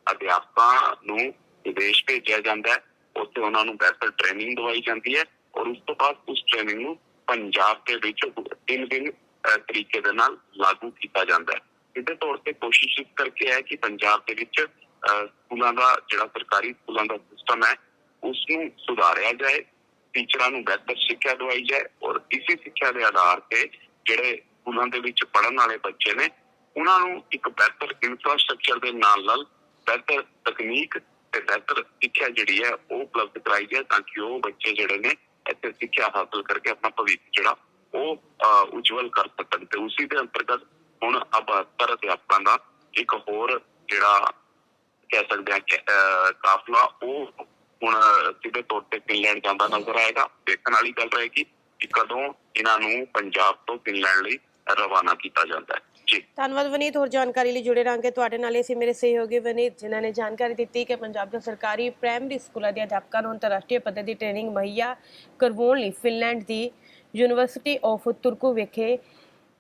ਅਧਿਆਪਕਾਂ ਨੂੰ ਵਿਦੇਸ਼ ਭੇਜਿਆ ਜਾਂਦਾ ਹੈ, ਉੱਥੇ ਉਹਨਾਂ ਨੂੰ ਬਿਹਤਰ ਟ੍ਰੇਨਿੰਗ ਦਵਾਈ ਜਾਂਦੀ ਹੈ ਔਰ ਉਸ ਤੋਂ ਬਾਅਦ ਉਸ ਟ੍ਰੇਨਿੰਗ ਨੂੰ ਪੰਜਾਬ ਦੇ ਵਿੱਚ ਤਿੰਨ ਦਿਨ ਤਰੀਕੇ ਦੇ ਨਾਲ ਲਾਗੂ ਕੀਤਾ ਜਾਂਦਾ ਹੈ। ਇਹਦੇ ਤੌਰ ਤੇ ਕੋਸ਼ਿਸ਼ ਇਸ ਕਰਕੇ ਹੈ ਕਿ ਪੰਜਾਬ ਦੇ ਵਿੱਚ ਸਕੂਲਾਂ ਦਾ ਜਿਹੜਾ ਸਰਕਾਰੀ ਸਕੂਲਾਂ ਦਾ ਸਿਸਟਮ ਹੈ ਉਸ ਨੂੰ ਸੁਧਾਰਿਆ ਜਾਏ, ਟੀਚਰਾਂ ਨੂੰ ਬਿਹਤਰ ਸਿੱਖਿਆ ਦਵਾਈ ਜਾਏ ਔਰ ਇਸੇ ਸਿੱਖਿਆ ਦੇ ਆਧਾਰ ਤੇ ਜਿਹੜੇ ਸਕੂਲਾਂ ਦੇ ਵਿੱਚ ਪੜਨ ਵਾਲੇ ਬੱਚੇ ਨੇ, ਉਹਨਾਂ ਨੂੰ ਇੱਕ ਬਿਹਤਰ ਇਨਫਰਾਸਟ੍ਰਕਚਰ ਦੇ ਨਾਲ ਨਾਲ ਬਿਹਤਰ ਤਕਨੀਕ ਤੇ ਬਿਹਤਰ ਸਿੱਖਿਆ ਜਿਹੜੀ ਹੈ, ਉਹ ਉਪਲਬਧ ਕਰਾਈ ਜਾਏ ਤਾਂ ਕਿ ਉਹ ਬੱਚੇ ਜਿਹੜੇ ਨੇ ਇੱਥੇ ਸਿੱਖਿਆ ਹਾਸਲ ਕਰਕੇ ਆਪਣਾ ਭਵਿੱਖ ਜਿਹੜਾ ਉਹ ਉਜਵਲ ਕਰ ਸਕਣ ਤੇ ਉਸੇ ਦੇ ਅੰਤਰਗਤ ਹੁਣ ਅਬ 72 ਅਧਿਆਪਕਾਂ ਦਾ ਇੱਕ ਹੋਰ ਜਿਹੜਾ ਕਹਿ ਸਕਦੇ ਹਾਂ ਕਾਫਲਾ ਉਹ ਹੁਣ ਸਿੱਧੇ ਤੌਰ ਤੇ ਫਿਨਲੈਂਡ ਜਾਂਦਾ ਨਜ਼ਰ ਆਏਗਾ। ਦੇਖਣ ਵਾਲੀ ਗੱਲ ਰਹੇਗੀ ਕਿ ਕਦੋਂ ਇਹਨਾਂ ਨੂੰ ਪੰਜਾਬ ਤੋਂ ਫਿਨਲੈਂਡ ਲਈ ਰਵਾਨਾ ਕੀਤਾ ਜਾਂਦਾ ਹੈ। ਜੀ। ਧੰਨਵਾਦ ਵਨੀਤ, ਹੋਰ ਜਾਣਕਾਰੀ ਲਈ ਜੁੜੇ ਰਹਾਂਗੇ। ਤੁਹਾਡੇ ਨਾਲ ਅਸੀਂ ਮੇਰੇ ਸਹਿਯੋਗੀ ਵਨੀਤ, ਜਿਨ੍ਹਾਂ ਨੇ ਜਾਣਕਾਰੀ ਦਿੱਤੀ ਕਿ ਪੰਜਾਬ ਦੇ ਸਰਕਾਰੀ ਪ੍ਰਾਇਮਰੀ ਸਕੂਲਾਂ ਦੇ ਅਧਿਆਪਕਾਂ ਨੂੰ ਅੰਤਰਰਾਸ਼ਟਰੀ ਪੱਧਰ ਦੀ ਟ੍ਰੇਨਿੰਗ ਮੁਹੱਈਆ ਕਰਵਾਉਣ ਲਈ ਫਿਨਲੈਂਡ ਦੀ ਯੂਨੀਵਰਸਿਟੀ ਆਫ ਤੁਰਕੂ ਵਿਖੇ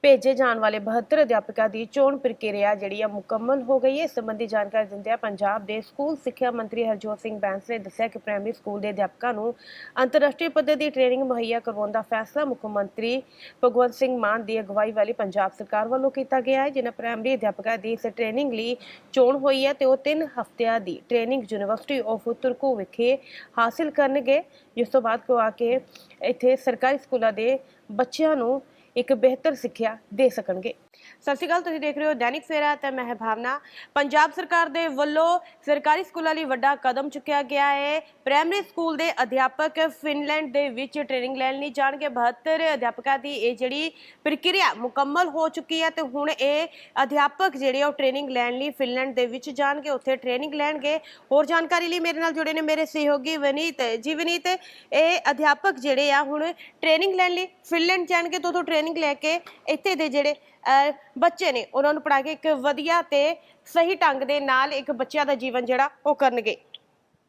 ਭੇਜੇ ਜਾਣ ਵਾਲੇ 72 ਅਧਿਆਪਕਾਂ ਦੀ ਚੋਣ ਪ੍ਰਕਿਰਿਆ ਜਿਹੜੀ ਆ ਮੁਕੰਮਲ ਹੋ ਗਈ ਹੈ। ਇਸ ਸੰਬੰਧੀ ਜਾਣਕਾਰੀ ਦਿੰਦਿਆਂ ਪੰਜਾਬ ਦੇ ਸਕੂਲ ਸਿੱਖਿਆ ਮੰਤਰੀ ਹਰਜੋਤ ਸਿੰਘ ਬੈਂਸ ਨੇ ਦੱਸਿਆ ਕਿ ਪ੍ਰਾਇਮਰੀ ਸਕੂਲ ਦੇ ਅਧਿਆਪਕਾਂ ਨੂੰ ਅੰਤਰਰਾਸ਼ਟਰੀ ਪੱਧਰ ਦੀ ਟ੍ਰੇਨਿੰਗ ਮੁਹੱਈਆ ਕਰਵਾਉਣ ਦਾ ਫੈਸਲਾ ਮੁੱਖ ਮੰਤਰੀ ਭਗਵੰਤ ਸਿੰਘ ਮਾਨ ਦੀ ਅਗਵਾਈ ਵਾਲੀ ਪੰਜਾਬ ਸਰਕਾਰ ਵੱਲੋਂ ਕੀਤਾ ਗਿਆ ਹੈ, ਜਿਨ੍ਹਾਂ ਪ੍ਰਾਇਮਰੀ ਅਧਿਆਪਕਾਂ ਦੀ ਇਸ ਟ੍ਰੇਨਿੰਗ ਲਈ ਚੋਣ ਹੋਈ ਹੈ ਤੇ ਉਹ 3 ਹਫ਼ਤਿਆਂ ਦੀ ਟ੍ਰੇਨਿੰਗ ਯੂਨੀਵਰਸਿਟੀ ਆਫ ਤੁਰਕੂ ਵਿਖੇ ਹਾਸਿਲ ਕਰਨਗੇ। ਜਿਸ ਤੋਂ ਬਾਅਦ ਕੋ ਆ ਕੇ ਇੱਥੇ ਸਰਕਾਰੀ ਸਕੂਲਾਂ ਦੇ ਬੱਚਿਆਂ ਨੂੰ ਇੱਕ ਬਿਹਤਰ ਸਿੱਖਿਆ ਦੇ ਸਕਣਗੇ। ਸਤਿ ਸ਼੍ਰੀ ਅਕਾਲ, ਤੁਸੀਂ ਦੇਖ ਰਹੇ ਹੋ ਦੈਨਿਕ ਸਵੇਰਾ ਤੇ ਮੈਂ ਹਾਂ ਭਾਵਨਾ। ਪੰਜਾਬ ਸਰਕਾਰ ਦੇ ਵੱਲੋਂ ਸਰਕਾਰੀ ਸਕੂਲਾਂ ਲਈ ਵੱਡਾ ਕਦਮ ਚੁੱਕਿਆ ਗਿਆ ਹੈ। ਪ੍ਰਾਇਮਰੀ ਸਕੂਲ ਦੇ ਅਧਿਆਪਕ ਫਿਨਲੈਂਡ ਦੇ ਵਿੱਚ ਟ੍ਰੇਨਿੰਗ ਲੈਣ ਲਈ ਜਾਣਗੇ। 72 ਅਧਿਆਪਕਾਂ ਦੀ ਇਹ ਜਿਹੜੀ ਪ੍ਰਕਿਰਿਆ ਮੁਕੰਮਲ ਹੋ ਚੁੱਕੀ ਹੈ ਤੇ ਹੁਣ ਇਹ ਅਧਿਆਪਕ ਜਿਹੜੇ ਆ ਉਹ ਟ੍ਰੇਨਿੰਗ ਲੈਣ ਲਈ ਫਿਨਲੈਂਡ ਦੇ ਵਿੱਚ ਜਾਣਗੇ, ਉੱਥੇ ਟ੍ਰੇਨਿੰਗ ਲੈਣਗੇ। ਹੋਰ ਜਾਣਕਾਰੀ ਲਈ ਮੇਰੇ ਨਾਲ ਜੁੜੇ ਨੇ ਮੇਰੇ ਸਹਿਯੋਗੀ ਵਿਨੀਤ। ਜੀ ਵਿਨੀਤ, ਇਹ ਅਧਿਆਪਕ ਜਿਹੜੇ ਆ ਹੁਣ ਟ੍ਰੇਨਿੰਗ ਲੈਣ ਲਈ ਫਿਨਲੈਂਡ ਜਾਣਗੇ ਤੋਂ ਤੋਂ ਟ੍ਰੇਨਿੰਗ ਲੈ ਕੇ ਇੱਥੇ ਦੇ ਜਿਹੜੇ ਬੱਚੇ ਨੇ ਉਹਨਾਂ ਨੂੰ ਪੜ੍ਹਾ ਕੇ ਇੱਕ ਵਧੀਆ ਤੇ ਸਹੀ ਢੰਗ ਦੇ ਨਾਲ ਇੱਕ ਬੱਚਿਆਂ ਦਾ ਜੀਵਨ ਜਿਹੜਾ ਉਹ ਕਰਨਗੇ।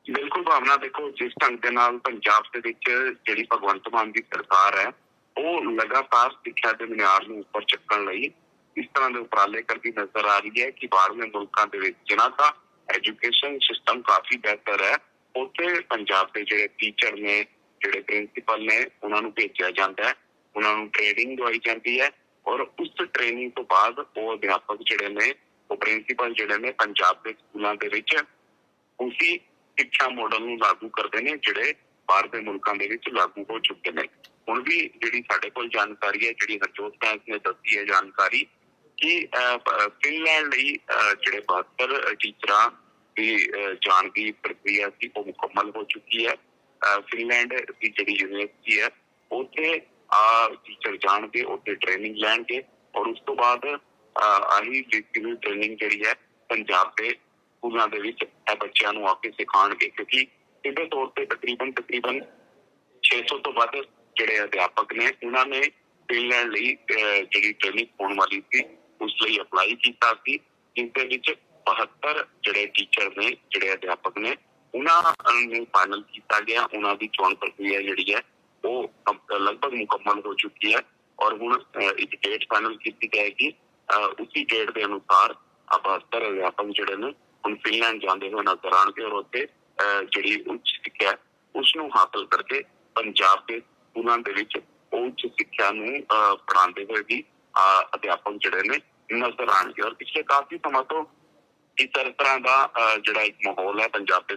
ਬਿਲਕੁਲ ਭਾਵਨਾ ਦੇਖੋ, ਜਿਸ ਢੰਗ ਦੇ ਨਾਲ ਪੰਜਾਬ ਦੇ ਵਿੱਚ ਜਿਹੜੀ ਭਗਵੰਤ ਮਾਨ ਦੀ ਸਰਕਾਰ ਹੈ, ਉਹ ਲਗਾਤਾਰ ਸਿੱਖਿਆ ਦੇ ਮਿਆਰ ਨੂੰ ਉੱਪਰ ਚੱਕਣ ਲਈ ਇਸ ਤਰ੍ਹਾਂ ਦੇ ਉਪਰਾਲੇ ਕਰਦੀ ਨਜ਼ਰ ਆ ਰਹੀ ਹੈ ਕਿ ਬਾਹਰਲੇ ਮੁਲਕਾਂ ਦੇ ਵਿੱਚ ਜਿਨ੍ਹਾਂ ਦਾ ਐਜੂਕੇਸ਼ਨ ਸਿਸਟਮ ਕਾਫੀ ਬਿਹਤਰ ਹੈ, ਉੱਥੇ ਪੰਜਾਬ ਦੇ ਜਿਹੜੇ ਟੀਚਰ ਨੇ, ਜਿਹੜੇ ਪ੍ਰਿੰਸੀਪਲ ਨੇ, ਉਹਨਾਂ ਨੂੰ ਭੇਜਿਆ ਜਾਂਦਾ ਹੈ। ਉਹਨਾਂ ਨੂੰ ਟ੍ਰੇਨਿੰਗ ਦਵਾਈ ਜਾਂਦੀ ਹੈ। ਔਰ ਉਸ ਟ੍ਰੇਨਿੰਗ ਤੋਂ ਬਾਅਦ ਉਹ ਅਧਿਆਪਕ ਜਿਹੜੇ ਨੇ ਉਹ ਪ੍ਰਿੰਸੀਪਲ ਜਿਹੜੇ ਨੇ ਪੰਜਾਬ ਦੇ ਸਕੂਲਾਂ ਦੇ ਵਿੱਚ ਉਸੇ ਸਿੱਖਿਆ ਮਾਡਲ ਨੂੰ ਲਾਗੂ ਕਰਦੇ ਨੇ ਜਿਹੜੇ ਬਾਹਰ ਦੇ ਮੁਲਕਾਂ ਦੇ ਵਿੱਚ ਲਾਗੂ ਹੋ ਚੁੱਕੇ ਨੇ ਹੁਣ ਵੀ ਜਿਹੜੀ ਸਾਡੇ ਕੋਲ ਜਾਣਕਾਰੀ ਹੈ ਜਿਹੜੀ ਹਰਜੋਤ ਬੈਂਸ ਨੇ ਦੱਸੀ ਹੈ ਜਾਣਕਾਰੀ ਕਿ ਅਹ, ਪ- ਫਿਨਲੈਂਡ ਲਈ ਅਹ, ਜਿਹੜੇ 72 ਟੀਚਰਾਂ ਦੀ ਅਹ, ਜਾਣ ਦੀ ਪ੍ਰਕਿਰਿਆ ਸੀ ਉਹ ਮੁਕੰਮਲ ਹੋ ਚੁੱਕੀ ਹੈ ਅਹ, ਫਿਨਲੈਂਡ ਦੀ ਜਿਹੜੀ ਯੂਨੀਵਰਸਿਟੀ ਹੈ ਉੱਥੇ ਆ ਟੀਚਰ ਜਾਣਗੇ, ਉੱਥੇ ਟ੍ਰੇਨਿੰਗ ਲੈਣਗੇ ਔਰ ਉਸ ਤੋਂ ਬਾਅਦ ਆਹੀ ਜਿਹੜੀ ਟ੍ਰੇਨਿੰਗ ਜਿਹੜੀ ਹੈ ਪੰਜਾਬ ਦੇ ਸਕੂਲਾਂ ਦੇ ਵਿੱਚ ਇਹ ਬੱਚਿਆਂ ਨੂੰ ਆ ਕੇ ਕਿਉਂਕਿ ਸਿੱਧੇ ਤੌਰ ਤੇ ਤਕਰੀਬਨ ਤਕਰੀਬਨ 600 ਤੋਂ ਵੱਧ ਜਿਹੜੇ ਅਧਿਆਪਕ ਨੇ, ਉਹਨਾਂ ਨੇ ਫਿਨਲੈਂਡ ਲਈ ਜਿਹੜੀ ਟ੍ਰੇਨਿੰਗ ਹੋਣ ਵਾਲੀ ਸੀ, ਉਸ ਲਈ ਅਪਲਾਈ ਕੀਤਾ ਸੀ, ਜਿਸ ਦੇ ਵਿੱਚ 72 ਜਿਹੜੇ ਟੀਚਰ ਨੇ, ਜਿਹੜੇ ਅਧਿਆਪਕ ਨੇ, ਉਹਨਾਂ ਨੂੰ ਫਾਈਨਲ ਕੀਤਾ ਗਿਆ, ਉਹਨਾਂ ਦੀ ਚੋਣ ਪ੍ਰਕਿਰਿਆ ਜਿਹੜੀ ਹੈ ਉਹ ਲਗਭਗ ਮੁਕੰਮਲ ਹੋ ਚੁੱਕੀ ਹੈ ਔਰ ਹੁਣ ਅਹ, ਇੱਕ ਡੇਟ ਫਾਈਨਲ ਕੀਤੀ ਜਾਏਗੀ ਅਹ, ਉਸੀ ਡੇਟ ਦੇ ਅਨੁਸਾਰ ਆ 72 ਅਧਿਆਪਕ ਜਿਹੜੇ ਨੇ ਹੁਣ ਫਿਨਲੈਂਡ ਜਾਂਦੇ ਹੋਏ ਨਜ਼ਰ ਆਉਣਗੇ ਔਰ ਉੱਥੇ ਅਹ, ਜਿਹੜੀ ਉੱਚ ਸਿੱਖਿਆ ਹੈ, ਉਸ ਨੂੰ ਹਾਸਲ ਕਰਕੇ ਪੰਜਾਬ ਦੇ ਸਕੂਲਾਂ ਦੇ ਵਿੱਚ ਉਹ ਉੱਚ ਸਿੱਖਿਆ ਨੂੰ ਪੜਾਉਂਦੇ ਹੋਏ ਵੀ ਅਹ, ਅਧਿਆਪਕ ਜਿਹੜੇ ਨੇ ਨਜ਼ਰ ਆਉਣਗੇ ਔਰ ਪਿਛਲੇ ਕਾਫੀ ਸਮਾਂ ਤੋਂ ਇਸ ਤਰ੍ਹਾਂ ਦਾ ਅਹ, ਜਿਹੜਾ ਇੱਕ ਮਾਹੌਲ ਹੈ ਪੰਜਾਬ ਦੇ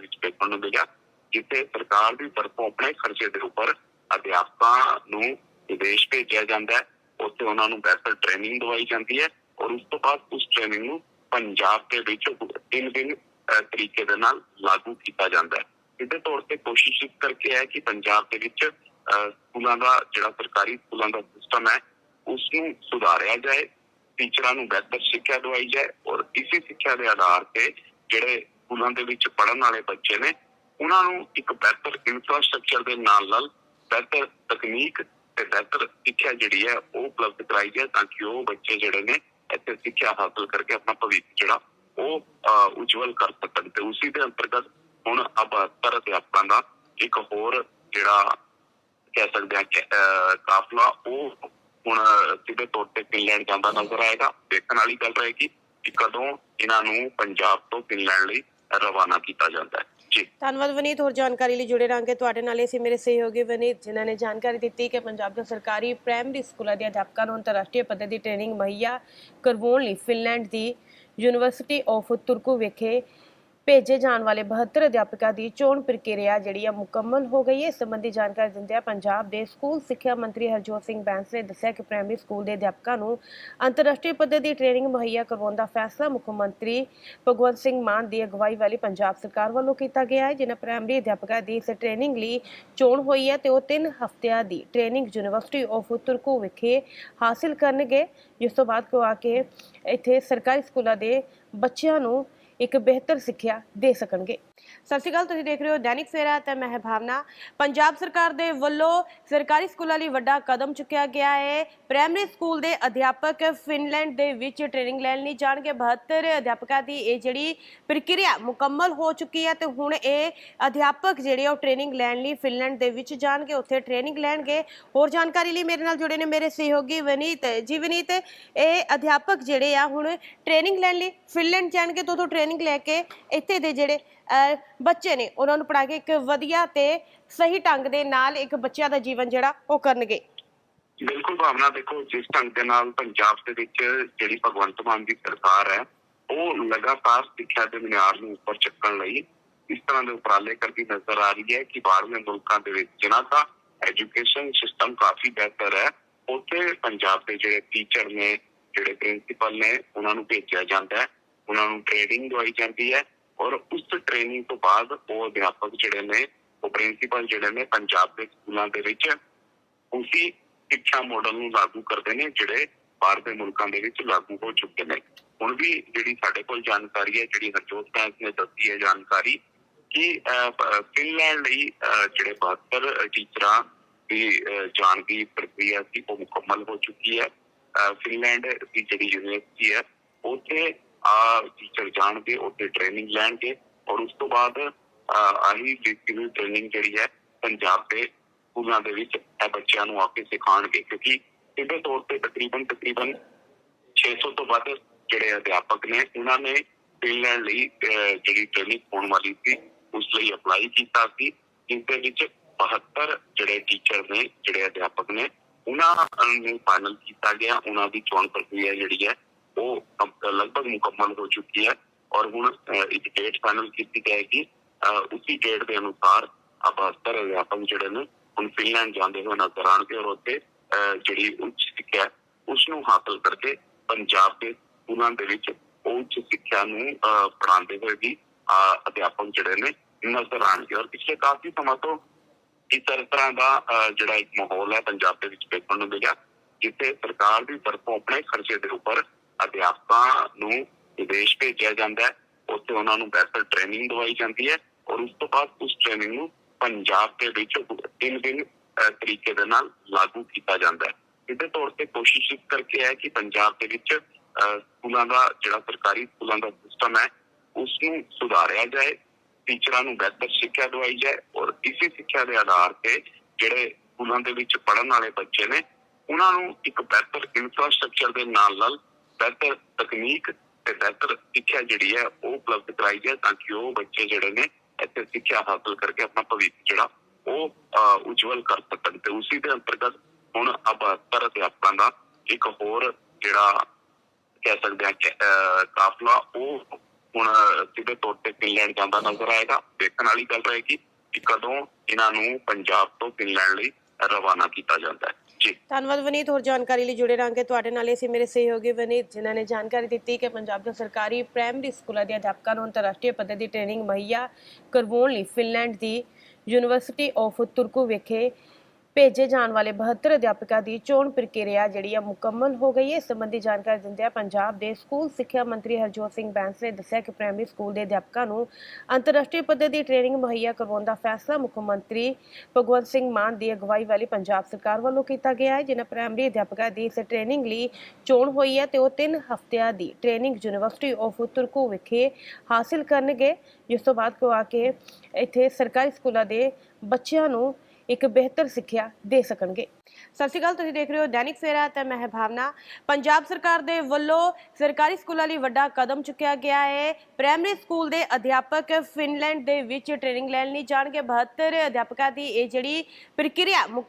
ਅਧਿਆਪਕਾਂ ਨੂੰ ਵਿਦੇਸ਼ ਭੇਜਿਆ ਜਾਂਦਾ ਹੈ, ਉੱਥੇ ਉਹਨਾਂ ਨੂੰ ਬਿਹਤਰ ਟ੍ਰੇਨਿੰਗ ਦਵਾਈ ਜਾਂਦੀ ਹੈ ਔਰ ਉਸ ਤੋਂ ਬਾਅਦ ਉਸ ਟ੍ਰੇਨਿੰਗ ਨੂੰ ਪੰਜਾਬ ਦੇ ਵਿੱਚ ਤਿੰਨ ਦਿਨ ਤਰੀਕੇ ਦੇ ਨਾਲ ਲਾਗੂ ਕੀਤਾ ਜਾਂਦਾ ਹੈ। ਇਹਦੇ ਤੌਰ ਤੇ ਕੋਸ਼ਿਸ਼ ਇਸ ਕਰਕੇ ਹੈ ਕਿ ਪੰਜਾਬ ਦੇ ਵਿੱਚ ਸਕੂਲਾਂ ਦਾ ਜਿਹੜਾ ਸਰਕਾਰੀ ਸਕੂਲਾਂ ਦਾ ਸਿਸਟਮ ਹੈ ਉਸ ਨੂੰ ਸੁਧਾਰਿਆ ਜਾਏ, ਟੀਚਰਾਂ ਨੂੰ ਬਿਹਤਰ ਸਿੱਖਿਆ ਦਵਾਈ ਜਾਏ ਔਰ ਇਸੇ ਸਿੱਖਿਆ ਦੇ ਆਧਾਰ ਤੇ ਜਿਹੜੇ ਸਕੂਲਾਂ ਦੇ ਵਿੱਚ ਪੜ੍ਹਨ ਵਾਲੇ ਬੱਚੇ ਨੇ, ਉਹਨਾਂ ਨੂੰ ਇੱਕ ਬਿਹਤਰ ਇਨਫਰਾਸਟ੍ਰਕਚਰ ਦੇ ਨਾਲ ਨਾਲ ਬਿਹਤਰ ਤਕਨੀਕ ਤੇ ਬਿਹਤਰ ਸਿੱਖਿਆ ਜਿਹੜੀ ਹੈ, ਉਹ ਉਪਲਬਧ ਕਰਾਈ ਜਾਏ ਤਾਂ ਕਿ ਉਹ ਬੱਚੇ ਜਿਹੜੇ ਨੇ ਇੱਥੇ ਸਿੱਖਿਆ ਹਾਸਲ ਕਰਕੇ ਆਪਣਾ ਭਵਿੱਖ ਜਿਹੜਾ ਉਹ ਉਜਵਲ ਕਰ ਸਕਣ ਤੇ ਉਸੇ ਦੇ ਅੰਤਰਗਤ ਹੁਣ ਅਬਹੱਤਰ ਅਧਿਆਪਕਾਂ ਦਾ ਇੱਕ ਹੋਰ ਜਿਹੜਾ ਕਹਿ ਸਕਦੇ ਹਾਂ ਕਾਫਲਾ ਉਹ ਹੁਣ ਸਿੱਧੇ ਤੌਰ ਤੇ ਫਿਨਲੈਂਡ ਜਾਂਦਾ ਨਜ਼ਰ ਆਏਗਾ। ਦੇਖਣ ਵਾਲੀ ਗੱਲ ਰਹੇਗੀ ਕਿ ਕਦੋਂ ਇਹਨਾਂ ਨੂੰ ਪੰਜਾਬ ਤੋਂ ਫਿਨਲੈਂਡ ਲਈ ਰਵਾਨਾ ਕੀਤਾ ਜਾਂਦਾ ਹੈ। ਜੀ। ਧੰਨਵਾਦ ਵਨੀਤ, ਹੋਰ ਜਾਣਕਾਰੀ ਲਈ ਜੁੜੇ ਰਹਾਂਗੇ। ਤੁਹਾਡੇ ਨਾਲ ਅਸੀਂ ਮੇਰੇ ਸਹਿਯੋਗੀ ਵਨੀਤ, ਜਿਨ੍ਹਾਂ ਨੇ ਜਾਣਕਾਰੀ ਦਿੱਤੀ ਕਿ ਪੰਜਾਬ ਦੇ ਸਰਕਾਰੀ ਪ੍ਰਾਇਮਰੀ ਸਕੂਲਾਂ ਦੇ ਅਧਿਆਪਕਾਂ ਨੂੰ ਅੰਤਰਰਾਸ਼ਟਰੀ ਪੱਧਰ ਦੀ ਟ੍ਰੇਨਿੰਗ ਮੁਹੱਈਆ ਕਰਵਾਉਣ ਲਈ ਫਿਨਲੈਂਡ ਦੀ ਯੂਨੀਵਰਸਿਟੀ ਆਫ ਤੁਰਕੂ ਵਿਖੇ ਭੇਜੇ ਜਾਣ ਵਾਲੇ 72 ਅਧਿਆਪਕਾਂ ਦੀ ਚੋਣ ਪ੍ਰਕਿਰਿਆ ਜਿਹੜੀ ਆ ਮੁਕੰਮਲ ਹੋ ਗਈ ਹੈ। ਇਸ ਸੰਬੰਧੀ ਜਾਣਕਾਰੀ ਦਿੰਦਿਆਂ ਪੰਜਾਬ ਦੇ ਸਕੂਲ ਸਿੱਖਿਆ ਮੰਤਰੀ ਹਰਜੋਤ ਸਿੰਘ ਬੈਂਸ ਨੇ ਦੱਸਿਆ ਕਿ ਪ੍ਰਾਇਮਰੀ ਸਕੂਲ ਦੇ ਅਧਿਆਪਕਾਂ ਨੂੰ ਅੰਤਰਰਾਸ਼ਟਰੀ ਪੱਧਰ ਦੀ ਟ੍ਰੇਨਿੰਗ ਮੁਹੱਈਆ ਕਰਵਾਉਣ ਦਾ ਫੈਸਲਾ ਮੁੱਖ ਮੰਤਰੀ ਭਗਵੰਤ ਸਿੰਘ ਮਾਨ ਦੀ ਅਗਵਾਈ ਵਾਲੀ ਪੰਜਾਬ ਸਰਕਾਰ ਵੱਲੋਂ ਕੀਤਾ ਗਿਆ ਹੈ, ਜਿਨ੍ਹਾਂ ਪ੍ਰਾਇਮਰੀ ਅਧਿਆਪਕਾਂ ਦੀ ਇਸ ਟ੍ਰੇਨਿੰਗ ਲਈ ਚੋਣ ਹੋਈ ਹੈ ਤੇ ਉਹ 3 ਹਫ਼ਤਿਆਂ ਦੀ ਟ੍ਰੇਨਿੰਗ ਯੂਨੀਵਰਸਿਟੀ ਆਫ ਤੁਰਕੂ ਵਿਖੇ ਹਾਸਿਲ ਕਰਨਗੇ। ਜਿਸ ਤੋਂ ਬਾਅਦ ਕੋ ਆ ਕੇ ਇੱਥੇ ਸਰਕਾਰੀ ਸਕੂਲਾਂ ਦੇ ਬੱਚਿਆਂ ਨੂੰ ਇੱਕ ਬਿਹਤਰ ਸਿੱਖਿਆ ਦੇ ਸਕਣਗੇ। ਸਤਿ ਸ਼੍ਰੀ ਅਕਾਲ, ਤੁਸੀਂ ਦੇਖ ਰਹੇ ਹੋ ਦੈਨਿਕ ਸਵੇਰਾ ਤੇ ਮੈਂ ਹਾਂ ਭਾਵਨਾ। ਪੰਜਾਬ ਸਰਕਾਰ ਦੇ ਵੱਲੋਂ ਸਰਕਾਰੀ ਸਕੂਲਾਂ ਲਈ ਵੱਡਾ ਕਦਮ ਚੁੱਕਿਆ ਗਿਆ ਹੈ। ਪ੍ਰਾਇਮਰੀ ਸਕੂਲ ਦੇ ਅਧਿਆਪਕ ਫਿਨਲੈਂਡ ਦੇ ਵਿੱਚ ਟ੍ਰੇਨਿੰਗ ਲੈਣ ਲਈ ਜਾਣਗੇ। 72 ਅਧਿਆਪਕਾਂ ਦੀ ਇਹ ਜਿਹੜੀ ਪ੍ਰਕਿਰਿਆ ਮੁਕੰਮਲ ਹੋ ਚੁੱਕੀ ਹੈ ਤੇ ਹੁਣ ਇਹ ਅਧਿਆਪਕ ਜਿਹੜੇ ਆ ਉਹ ਟ੍ਰੇਨਿੰਗ ਲੈਣ ਲਈ ਫਿਨਲੈਂਡ ਦੇ ਵਿੱਚ ਜਾਣਗੇ, ਉੱਥੇ ਟ੍ਰੇਨਿੰਗ ਲੈਣਗੇ। ਹੋਰ ਜਾਣਕਾਰੀ ਲਈ ਮੇਰੇ ਨਾਲ ਜੁੜੇ ਨੇ ਮੇਰੇ ਸਹਿਯੋਗੀ ਵਨੀਤ। ਜੀ ਵਨੀਤ, ਇਹ ਅਧਿਆਪਕ ਜਿਹੜੇ ਆ ਹੁਣ ਟ੍ਰੇਨਿੰਗ ਲੈਣ ਲਈ ਫਿਨਲੈਂਡ ਜਾਣਗੇ ਤੋਂ ਤੋਂ ਟ੍ਰੇਨਿੰਗ ਲੈ ਕੇ ਇੱਥੇ ਦੇ ਜਿਹੜੇ ਬੱਚੇ ਨੇ। ਉਹਨਾਂ ਨੂੰ ਪੜ੍ਹਾ ਕੇ ਇੱਕ ਵਧੀਆ ਤੇ ਸਹੀ ਢੰਗ ਦੇ ਨਾਲ ਇੱਕ ਬੱਚਿਆਂ ਦਾ ਜੀਵਨ ਜਿਹੜਾ ਉਹ ਕਰਨਗੇ। ਬਿਲਕੁਲ ਭਾਵਨਾ ਦੇਖੋ, ਜਿਸ ਢੰਗ ਦੇ ਨਾਲ ਪੰਜਾਬ ਦੇ ਵਿੱਚ ਜਿਹੜੀ ਭਗਵੰਤ ਮਾਨ ਦੀ ਸਰਕਾਰ ਹੈ, ਉਹ ਲਗਾਤਾਰ ਸਿੱਖਿਆ ਦੇ ਮਿਆਰ ਨੂੰ ਉੱਪਰ ਚੱਕਣ ਲਈ ਇਸ ਤਰ੍ਹਾਂ ਦੇ ਉਪਰਾਲੇ ਕਰਦੀ ਨਜ਼ਰ ਆ ਰਹੀ ਹੈ ਕਿ ਬਾਹਰਲੇ ਮੁਲਕਾਂ ਦੇ ਵਿੱਚ ਜਿਨ੍ਹਾਂ ਦਾ ਐਜੂਕੇਸ਼ਨ ਸਿਸਟਮ ਕਾਫੀ ਬਿਹਤਰ ਹੈ, ਉੱਥੇ ਪੰਜਾਬ ਦੇ ਜਿਹੜੇ ਟੀਚਰ ਨੇ, ਜਿਹੜੇ ਪ੍ਰਿੰਸੀਪਲ ਨੇ, ਉਹਨਾਂ ਨੂੰ ਭੇਜਿਆ ਜਾਂਦਾ ਹੈ। ਉਹਨਾਂ ਨੂੰ ਟ੍ਰੇਨਿੰਗ ਦਵਾਈ ਜਾਂਦੀ ਹੈ। ਔਰ ਉਸ ਟ੍ਰੇਨਿੰਗ ਤੋਂ ਬਾਅਦ ਉਹ ਅਧਿਆਪਕ ਜਿਹੜੇ ਨੇ ਉਹ ਪ੍ਰਿੰਸੀਪਲ ਜਿਹੜੇ ਨੇ ਪੰਜਾਬ ਦੇ ਸਕੂਲਾਂ ਦੇ ਵਿੱਚ ਉਸੇ ਸਿੱਖਿਆ ਮਾਡਲ ਨੂੰ ਲਾਗੂ ਕਰਦੇ ਨੇ ਜਿਹੜੇ ਬਾਹਰ ਦੇ ਮੁਲਕਾਂ ਦੇ ਵਿੱਚ ਲਾਗੂ ਹੋ ਚੁੱਕੇ ਨੇ ਹੁਣ ਵੀ ਜਿਹੜੀ ਸਾਡੇ ਕੋਲ ਜਾਣਕਾਰੀ ਹੈ ਜਿਹੜੀ ਹਰਜੋਤ ਬੈਂਸ ਨੇ ਦੱਸੀ ਹੈ ਜਾਣਕਾਰੀ ਕਿ ਅਹ, ਪ- ਫਿਨਲੈਂਡ ਲਈ ਅਹ, ਜਿਹੜੇ 72 ਟੀਚਰਾਂ ਦੀ ਅਹ, ਜਾਣ ਦੀ ਪ੍ਰਕਿਰਿਆ ਸੀ ਉਹ ਮੁਕੰਮਲ ਹੋ ਚੁੱਕੀ ਹੈ ਅਹ, ਫਿਨਲੈਂਡ ਦੀ ਜਿਹੜੀ ਯੂਨੀਵਰਸਿਟੀ ਹੈ ਉੱਥੇ ਆ ਟੀਚਰ ਜਾਣਗੇ, ਉੱਥੇ ਟ੍ਰੇਨਿੰਗ ਲੈਣਗੇ ਔਰ ਉਸ ਤੋਂ ਬਾਅਦ ਆਹੀ ਜਿਹੜੀ ਟ੍ਰੇਨਿੰਗ ਜਿਹੜੀ ਹੈ ਪੰਜਾਬ ਦੇ ਸਕੂਲਾਂ ਦੇ ਵਿੱਚ ਇਹ ਬੱਚਿਆਂ ਨੂੰ ਆ ਕੇ ਕਿਉਂਕਿ ਸਿੱਧੇ ਤੌਰ ਤੇ ਤਕਰੀਬਨ ਤਕਰੀਬਨ 600 ਤੋਂ ਵੱਧ ਜਿਹੜੇ ਅਧਿਆਪਕ ਨੇ, ਉਹਨਾਂ ਨੇ ਫਿਨਲੈਂਡ ਲਈ ਜਿਹੜੀ ਟ੍ਰੇਨਿੰਗ ਹੋਣ ਵਾਲੀ ਸੀ, ਉਸ ਲਈ ਅਪਲਾਈ ਕੀਤਾ ਸੀ ਜਿਸ ਦੇ ਵਿੱਚ 72 ਜਿਹੜੇ ਟੀਚਰ ਨੇ, ਜਿਹੜੇ ਅਧਿਆਪਕ ਨੇ, ਉਹਨਾਂ ਨੂੰ ਫਾਈਨਲ ਕੀਤਾ ਗਿਆ, ਉਹਨਾਂ ਦੀ ਚੋਣ ਪ੍ਰਕਿਰਿਆ ਜਿਹੜੀ ਹੈ ਉਹ ਲਗਭਗ ਮੁਕੰਮਲ ਹੋ ਚੁੱਕੀ ਹੈ ਔਰ ਹੁਣ ਅਹ, ਇੱਕ ਡੇਟ ਫਾਈਨਲ ਕੀਤੀ ਜਾਏਗੀ ਅਹ, ਉਸੀ ਡੇਟ ਦੇ ਅਨੁਸਾਰ ਆ 72 ਅਧਿਆਪਕ ਜਿਹੜੇ ਨੇ ਹੁਣ ਫਿਨਲੈਂਡ ਜਾਂਦੇ ਹੋਏ ਨਜ਼ਰ ਆਉਣਗੇ ਔਰ ਉੱਥੇ ਅਹ, ਜਿਹੜੀ ਉੱਚ ਸਿੱਖਿਆ ਹੈ, ਉਸ ਨੂੰ ਹਾਸਲ ਕਰਕੇ ਪੰਜਾਬ ਦੇ ਸਕੂਲਾਂ ਦੇ ਵਿੱਚ ਉਹ ਉੱਚ ਸਿੱਖਿਆ ਨੂੰ ਪੜਾਉਂਦੇ ਹੋਏ ਵੀ ਅਹ, ਅਧਿਆਪਕ ਜਿਹੜੇ ਨੇ ਨਜ਼ਰ ਆਉਣਗੇ ਔਰ ਪਿਛਲੇ ਕਾਫੀ ਸਮਾਂ ਤੋਂ ਇਸ ਤਰ੍ਹਾਂ ਦਾ ਅਹ, ਜਿਹੜਾ ਇੱਕ ਮਾਹੌਲ ਹੈ ਪੰਜਾਬ ਦੇ ਅਧਿਆਪਕਾਂ ਨੂੰ ਵਿਦੇਸ਼ ਭੇਜਿਆ ਜਾਂਦਾ ਹੈ। ਉੱਥੇ ਉਹਨਾਂ ਨੂੰ ਬਿਹਤਰ ਟ੍ਰੇਨਿੰਗ ਦਵਾਈ ਜਾਂਦੀ ਹੈ ਔਰ ਉਸ ਤੋਂ ਬਾਅਦ ਉਸ ਟ੍ਰੇਨਿੰਗ ਨੂੰ ਪੰਜਾਬ ਦੇ ਵਿੱਚ ਤਿੰਨ ਦਿਨ ਤਰੀਕੇ ਦੇ ਨਾਲ ਲਾਗੂ ਕੀਤਾ ਜਾਂਦਾ ਹੈ। ਇਹਦੇ ਤੌਰ ਤੇ ਕੋਸ਼ਿਸ਼ ਇਸ ਕਰਕੇ ਹੈ ਕਿ ਪੰਜਾਬ ਦੇ ਵਿੱਚ ਸਕੂਲਾਂ ਦਾ ਜਿਹੜਾ ਸਰਕਾਰੀ ਸਕੂਲਾਂ ਦਾ ਸਿਸਟਮ ਹੈ ਉਸ ਨੂੰ ਸੁਧਾਰਿਆ ਜਾਏ, ਟੀਚਰਾਂ ਨੂੰ ਬਿਹਤਰ ਸਿੱਖਿਆ ਦਵਾਈ ਜਾਏ ਔਰ ਇਸੇ ਸਿੱਖਿਆ ਦੇ ਆਧਾਰ ਤੇ ਜਿਹੜੇ ਸਕੂਲਾਂ ਦੇ ਵਿੱਚ ਪੜ੍ਹਨ ਵਾਲੇ ਬੱਚੇ ਨੇ, ਉਹਨਾਂ ਨੂੰ ਇੱਕ ਬਿਹਤਰ ਇਨਫਰਾਸਟ੍ਰਕਚਰ ਦੇ ਨਾਲ ਨਾਲ ਬਿਹਤਰ ਤਕਨੀਕ ਤੇ ਬਿਹਤਰ ਸਿੱਖਿਆ ਜਿਹੜੀ ਹੈ, ਉਹ ਉਪਲਬਧ ਕਰਾਈ ਜਾਏ ਤਾਂ ਕਿ ਉਹ ਬੱਚੇ ਜਿਹੜੇ ਨੇ ਇੱਥੇ ਸਿੱਖਿਆ ਹਾਸਲ ਕਰਕੇ ਆਪਣਾ ਭਵਿੱਖ ਜਿਹੜਾ ਉਹ ਉਜਵਲ ਕਰ ਸਕਣ ਤੇ ਉਸੇ ਦੇ ਅੰਤਰਗਤ ਹੁਣ ਅਬਹੱਤਰ ਅਧਿਆਪਕਾਂ ਦਾ ਇੱਕ ਹੋਰ ਜਿਹੜਾ ਕਹਿ ਸਕਦੇ ਹਾਂ ਕਾਫਲਾ ਉਹ ਹੁਣ ਸਿੱਧੇ ਤੌਰ ਤੇ ਫਿਨਲੈਂਡ ਜਾਂਦਾ ਨਜ਼ਰ ਆਏਗਾ। ਦੇਖਣ ਵਾਲੀ ਗੱਲ ਰਹੇਗੀ ਕਿ ਕਦੋਂ ਇਹਨਾਂ ਨੂੰ ਪੰਜਾਬ ਤੋਂ ਫਿਨਲੈਂਡ ਲਈ ਰਵਾਨਾ ਕੀਤਾ ਜਾਂਦਾ ਹੈ। ਜੀ। ਧੰਨਵਾਦ ਵਨੀਤ, ਹੋਰ ਜਾਣਕਾਰੀ ਲਈ ਜੁੜੇ ਰਹਾਂਗੇ। ਤੁਹਾਡੇ ਨਾਲ ਅਸੀਂ ਮੇਰੇ ਸਹਿਯੋਗੀ ਵਨੀਤ, ਜਿਨ੍ਹਾਂ ਨੇ ਜਾਣਕਾਰੀ ਦਿੱਤੀ ਕਿ ਪੰਜਾਬ ਦੇ ਸਰਕਾਰੀ ਪ੍ਰਾਇਮਰੀ ਸਕੂਲਾਂ ਦੇ ਅਧਿਆਪਕਾਂ ਨੂੰ ਅੰਤਰਰਾਸ਼ਟਰੀ ਪੱਧਰ ਦੀ ਟ੍ਰੇਨਿੰਗ ਮੁਹੱਈਆ ਕਰਵਾਉਣ ਲਈ ਫਿਨਲੈਂਡ ਦੀ ਯੂਨੀਵਰਸਿਟੀ ਆਫ ਤੁਰਕੂ ਵਿਖੇ ਭੇਜੇ ਜਾਣ ਵਾਲੇ 72 ਅਧਿਆਪਕਾਂ ਦੀ ਚੋਣ ਪ੍ਰਕਿਰਿਆ ਜਿਹੜੀ ਆ ਮੁਕੰਮਲ ਹੋ ਗਈ ਹੈ। ਇਸ ਸੰਬੰਧੀ ਜਾਣਕਾਰੀ ਦਿੰਦਿਆਂ ਪੰਜਾਬ ਦੇ ਸਕੂਲ ਸਿੱਖਿਆ ਮੰਤਰੀ ਹਰਜੋਤ ਸਿੰਘ ਬੈਂਸ ਨੇ ਦੱਸਿਆ ਕਿ ਪ੍ਰਾਇਮਰੀ ਸਕੂਲ ਦੇ ਅਧਿਆਪਕਾਂ ਨੂੰ ਅੰਤਰਰਾਸ਼ਟਰੀ ਪੱਧਰ ਦੀ ਟ੍ਰੇਨਿੰਗ ਮੁਹੱਈਆ ਕਰਵਾਉਣ ਦਾ ਫੈਸਲਾ ਮੁੱਖ ਮੰਤਰੀ ਭਗਵੰਤ ਸਿੰਘ ਮਾਨ ਦੀ ਅਗਵਾਈ ਵਾਲੀ ਪੰਜਾਬ ਸਰਕਾਰ ਵੱਲੋਂ ਕੀਤਾ ਗਿਆ ਹੈ। ਜਿਨ੍ਹਾਂ ਪ੍ਰਾਇਮਰੀ ਅਧਿਆਪਕਾਂ ਦੀ ਇਸ ਟ੍ਰੇਨਿੰਗ ਲਈ ਚੋਣ ਹੋਈ ਹੈ ਤੇ ਉਹ 3 ਹਫ਼ਤਿਆਂ ਦੀ ਟ੍ਰੇਨਿੰਗ ਯੂਨੀਵਰਸਿਟੀ ਆਫ ਤੁਰਕੂ ਵਿਖੇ ਹਾਸਿਲ ਕਰਨਗੇ। ਜਿਸ ਤੋਂ ਬਾਅਦ ਕੋ ਆ ਕੇ ਇੱਥੇ ਸਰਕਾਰੀ ਸਕੂਲਾਂ ਦੇ ਬੱਚਿਆਂ ਨੂੰ ਇੱਕ ਬਿਹਤਰ ਸਿੱਖਿਆ ਦੇ ਸਕਣਗੇ। ਸਤਿ ਸ਼੍ਰੀ ਅਕਾਲ, ਤੁਸੀਂ ਦੇਖ ਰਹੇ ਹੋ ਦੈਨਿਕ ਸਵੇਰਾ, ਤੇ ਮੈਂ ਭਾਵਨਾ। ਪੰਜਾਬ ਸਰਕਾਰ ਦੇ ਵੱਲੋਂ ਸਰਕਾਰੀ ਸਕੂਲਾਂ ਲਈ ਵੱਡਾ ਕਦਮ ਚੁੱਕਿਆ ਗਿਆ ਹੈ ਪ੍ਰਾਇਮਰੀ ਸਕੂਲ ਦੇ ਅਧਿਆਪਕ ਫਿਨਲੈਂਡ ਦੇ ਵਿੱਚ ਟ੍ਰੇਨਿੰਗ ਲੈਣ ਲਈ ਜਾਣਗੇ। 72 ਅਧਿਆਪਕਾਂ ਦੀ ਇਹ ਜਿਹੜੀ ਪ੍ਰਕਿਰਿਆ ਮੁਕ-